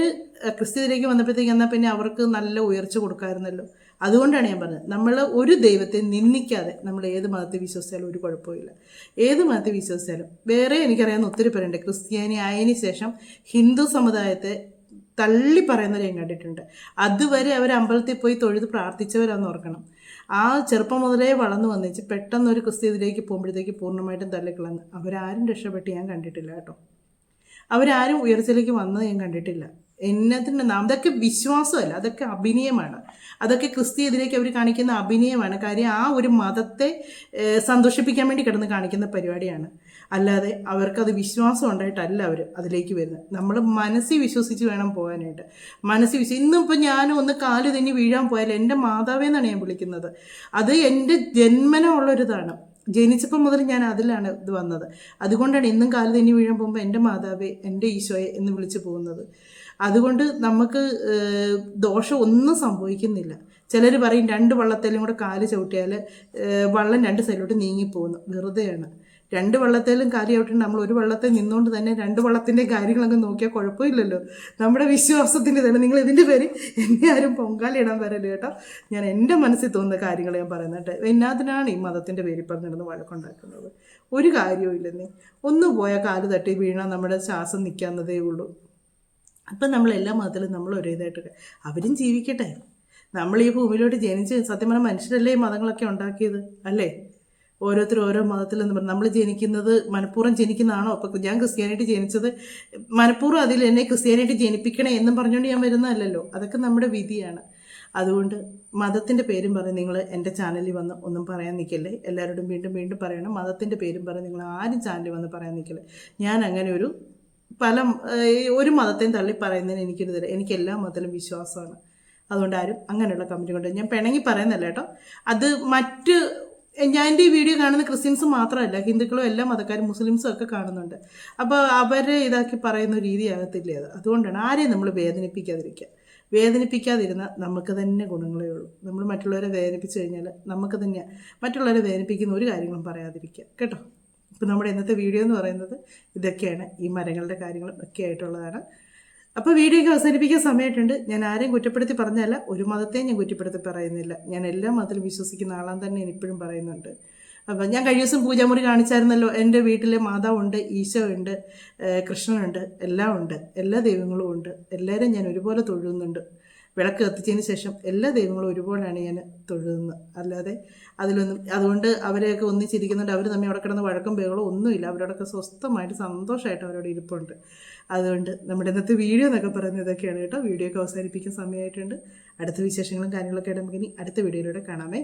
Speaker 1: ക്രിസ്ത്യത്തിലേക്ക് വന്നപ്പോഴത്തേക്ക് എന്നാൽ പിന്നെ അവർക്ക് നല്ല ഉയർച്ച കൊടുക്കാമായിരുന്നല്ലോ അതുകൊണ്ടാണ് ഞാൻ പറഞ്ഞത്. നമ്മൾ ഒരു ദൈവത്തെ നിന്ദിക്കാതെ നമ്മൾ ഏത് മതത്തെ വിശ്വസിച്ചാലും ഒരു കുഴപ്പമില്ല ഏത് മതത്തെ വിശ്വസിച്ചാലും വേറെ എനിക്കറിയാവുന്ന ഒത്തിരി പേരുണ്ട്. ക്രിസ്ത്യാനി ആയതിനു ശേഷം ഹിന്ദു സമുദായത്തെ തള്ളി പറയുന്നവരെ ഞാൻ കണ്ടിട്ടുണ്ട്. അതുവരെ അവർ അമ്പലത്തിൽ പോയി തൊഴുത് പ്രാർത്ഥിച്ചവരാന്ന് ഓർക്കണം. ആ ചെറുപ്പം മുതലേ വളർന്നു വന്നിച്ച് പെട്ടെന്ന് ഒരു ക്രിസ്ത്യതിലേക്ക് പോകുമ്പോഴത്തേക്ക് പൂർണമായിട്ടും തള്ളിക്കളന്ന് അവരാരും രക്ഷപ്പെട്ട് ഞാൻ കണ്ടിട്ടില്ല കേട്ടോ. അവരാരും ഉയർച്ചയിലേക്ക് വന്നത് ഞാൻ കണ്ടിട്ടില്ല. എന്നതിന് നാം അതൊക്കെ വിശ്വാസമല്ല അതൊക്കെ അഭിനയമാണ്. അതൊക്കെ ക്രിസ്തീയതിലേക്ക് അവർ കാണിക്കുന്ന അഭിനയമാണ്. കാര്യം ആ ഒരു മതത്തെ സന്തോഷിപ്പിക്കാൻ വേണ്ടി കിടന്ന് കാണിക്കുന്ന പരിപാടിയാണ്. അല്ലാതെ അവർക്കത് വിശ്വാസം ഉണ്ടായിട്ടല്ല അവർ അതിലേക്ക് വരുന്നത്. നമ്മൾ മനസ്സിൽ വിശ്വസിച്ച് വേണം പോകാനായിട്ട്. മനസ്സിൽ വിശ്വസിച്ച് ഇന്നും ഇപ്പം ഞാൻ ഒന്ന് കാൽ തന്നെ വീഴാൻ പോയാൽ എന്റെ മാതാവേന്നാണ് ഞാൻ വിളിക്കുന്നത്. അത് എന്റെ ജന്മനമുള്ളൊരിതാണ് ജനിച്ചപ്പോൾ മുതൽ ഞാൻ അതിലാണ് ഇത് വന്നത്. അതുകൊണ്ടാണ് ഇന്നും കാൽ തന്നെ വീഴാൻ പോകുമ്പോൾ എന്റെ മാതാവേ എന്റെ ഈശോയെ എന്ന് വിളിച്ചു പോകുന്നത്. അതുകൊണ്ട് നമുക്ക് ദോഷം ഒന്നും സംഭവിക്കുന്നില്ല. ചിലർ പറയും രണ്ട് വള്ളത്തേലും കൂടെ കാൽ ചവിട്ടിയാൽ വള്ളം രണ്ട് സൈഡിലോട്ട് നീങ്ങിപ്പോകുന്നു. വെറുതെയാണ്. രണ്ട് വള്ളത്തേലും കാര്യം ചവിട്ടിട്ട് നമ്മൾ ഒരു വള്ളത്തിൽ നിന്നുകൊണ്ട് തന്നെ രണ്ട് വള്ളത്തിന്റെ കാര്യങ്ങളൊക്കെ നോക്കിയാൽ കുഴപ്പമില്ലല്ലോ. നമ്മുടെ വിശ്വാസത്തിന്റെ തന്നെ. നിങ്ങൾ ഇതിന്റെ പേര് എന്നെ ആരും പൊങ്കാലിടാൻ വരല്ലോ കേട്ടോ. ഞാൻ എന്റെ മനസ്സിൽ തോന്നുന്ന കാര്യങ്ങൾ ഞാൻ പറയുന്നത് കേട്ടോ. എന്നാത്തിനാണ് ഈ മതത്തിന്റെ പേരിൽ പറഞ്ഞിരുന്ന് വഴക്കുണ്ടാക്കുന്നത് ഒരു കാര്യവും ഇല്ലെന്നേ ഒന്ന് പോയാൽ കാൽ തട്ടി വീണാൽ നമ്മുടെ ശ്വാസം നിൽക്കാവുന്നതേ ഉള്ളൂ. അപ്പം നമ്മൾ എല്ലാ മതത്തിലും നമ്മൾ ഒരേ ഇതായിട്ട് അവരും ജീവിക്കട്ടെ. നമ്മൾ ഈ ഭൂമിയിലോട്ട് ജനിച്ച് സത്യം പറഞ്ഞാൽ മനുഷ്യരല്ലേ ഈ മതങ്ങളൊക്കെ ഉണ്ടാക്കിയത്? അല്ലേ? ഓരോരുത്തരും ഓരോ മതത്തിലെന്ന് പറഞ്ഞു നമ്മൾ ജനിക്കുന്നത് മനഃപൂർവം ജനിക്കുന്നതാണോ? അപ്പം ഞാൻ ക്രിസ്ത്യാനിയായിട്ട് ജനിച്ചത് മനഃപൂർവം അതിൽ എന്നെ ക്രിസ്ത്യാനിയായിട്ട് ജനിപ്പിക്കണേ എന്നും പറഞ്ഞുകൊണ്ട് ഞാൻ വരുന്നതല്ലല്ലോ. അതൊക്കെ നമ്മുടെ വിധിയാണ്. അതുകൊണ്ട് മതത്തിന്റെ പേരും പറഞ്ഞ് നിങ്ങൾ എന്റെ ചാനലിൽ വന്ന് ഒന്നും പറയാൻ നിൽക്കല്ലേ? എല്ലാവരോടും വീണ്ടും വീണ്ടും പറയണം. മതത്തിന്റെ പേരും പറഞ്ഞ് നിങ്ങൾ ആരും ചാനലിൽ വന്ന് പറയാൻ നിൽക്കല്ലേ? ഞാൻ അങ്ങനെ ഒരു പല ഒരു മതത്തെയും തള്ളി പറയുന്നതിന് എനിക്കൊരു തരാം എനിക്ക് എല്ലാ മതത്തിലും വിശ്വാസമാണ്. അതുകൊണ്ട് ആരും അങ്ങനെയുള്ള കമന്റ് കൊണ്ട് ഞാൻ പിണങ്ങി പറയുന്നല്ല കേട്ടോ. അത് മറ്റ് ഞാൻ എന്റെ ഈ വീഡിയോ കാണുന്ന ക്രിസ്ത്യൻസ് മാത്രമല്ല ഹിന്ദുക്കളും എല്ലാ മതക്കാരും മുസ്ലിംസും ഒക്കെ കാണുന്നുണ്ട്. അപ്പോൾ അവരെ ഇതാക്കി പറയുന്ന രീതിയാകത്തില്ല അത്? അതുകൊണ്ടാണ് ആരെയും നമ്മൾ വേദനിപ്പിക്കാതിരിക്കുക. വേദനിപ്പിക്കാതിരുന്നാൽ നമുക്ക് തന്നെ ഗുണങ്ങളേ ഉള്ളൂ. നമ്മൾ മറ്റുള്ളവരെ വേദനിപ്പിച്ചു കഴിഞ്ഞാൽ നമുക്ക് തന്നെ മറ്റുള്ളവരെ വേദനിപ്പിക്കുന്ന ഒരു കാര്യങ്ങളും പറയാതിരിക്കുക. കേട്ടോ? ഇപ്പോൾ നമ്മുടെ ഇന്നത്തെ വീഡിയോ എന്ന് പറയുന്നത് ഇതൊക്കെയാണ് ഈ മരങ്ങളുടെ കാര്യങ്ങളും ഒക്കെ ആയിട്ടുള്ളതാണ്. അപ്പോൾ വീഡിയോയ്ക്ക് അവസാനിപ്പിക്കാൻ സമയമായിട്ടുണ്ട്. ഞാൻ ആരെയും കുറ്റപ്പെടുത്തി പറഞ്ഞല്ല ഒരു മതത്തെയും ഞാൻ കുറ്റപ്പെടുത്തി പറയുന്നില്ല. ഞാൻ എല്ലാ മതത്തിലും വിശ്വസിക്കുന്ന ആളാൻ തന്നെ ഇപ്പോഴും പറയുന്നുണ്ട്. അപ്പം ഞാൻ കഴിഞ്ഞ ദിവസം പൂജാമുറി കാണിച്ചായിരുന്നല്ലോ എന്റെ വീട്ടിൽ മാതാവുണ്ട് ഈശോ ഉണ്ട് കൃഷ്ണനുണ്ട് എല്ലാം ഉണ്ട് എല്ലാ ദൈവങ്ങളും ഉണ്ട് എല്ലാവരും ഞാൻ ഒരുപോലെ തൊഴുന്നുണ്ട്. വിളക്ക് കത്തിച്ചതിന് ശേഷം എല്ലാ ദൈവങ്ങളും ഒരുപോലെയാണ് ഞാൻ തൊഴുതുന്നത്. അല്ലാതെ അതിലൊന്നും അതുകൊണ്ട് അവരെയൊക്കെ ഒന്നിച്ചിരിക്കുന്നുണ്ട്. അവർ തമ്മിൽ അവിടെ കിടന്ന് വഴക്കം ബഹളോ ഒന്നുമില്ല. അവരോടൊക്കെ സ്വസ്ഥമായിട്ട് സന്തോഷമായിട്ട് അവരോട് ഇരിപ്പുണ്ട്. അതുകൊണ്ട് നമ്മുടെ ഇന്നത്തെ വീഡിയോ എന്നൊക്കെ പറയുന്നത് ഇതൊക്കെയാണ് കേട്ടോ. വീഡിയോ ഒക്കെ അവസാനിപ്പിക്കാൻ സമയമായിട്ടുണ്ട്. അടുത്ത വിശേഷങ്ങളും കാര്യങ്ങളൊക്കെ ആയിട്ട് നമുക്ക് ഇനി അടുത്ത വീഡിയോയിലൂടെ കാണാമേ.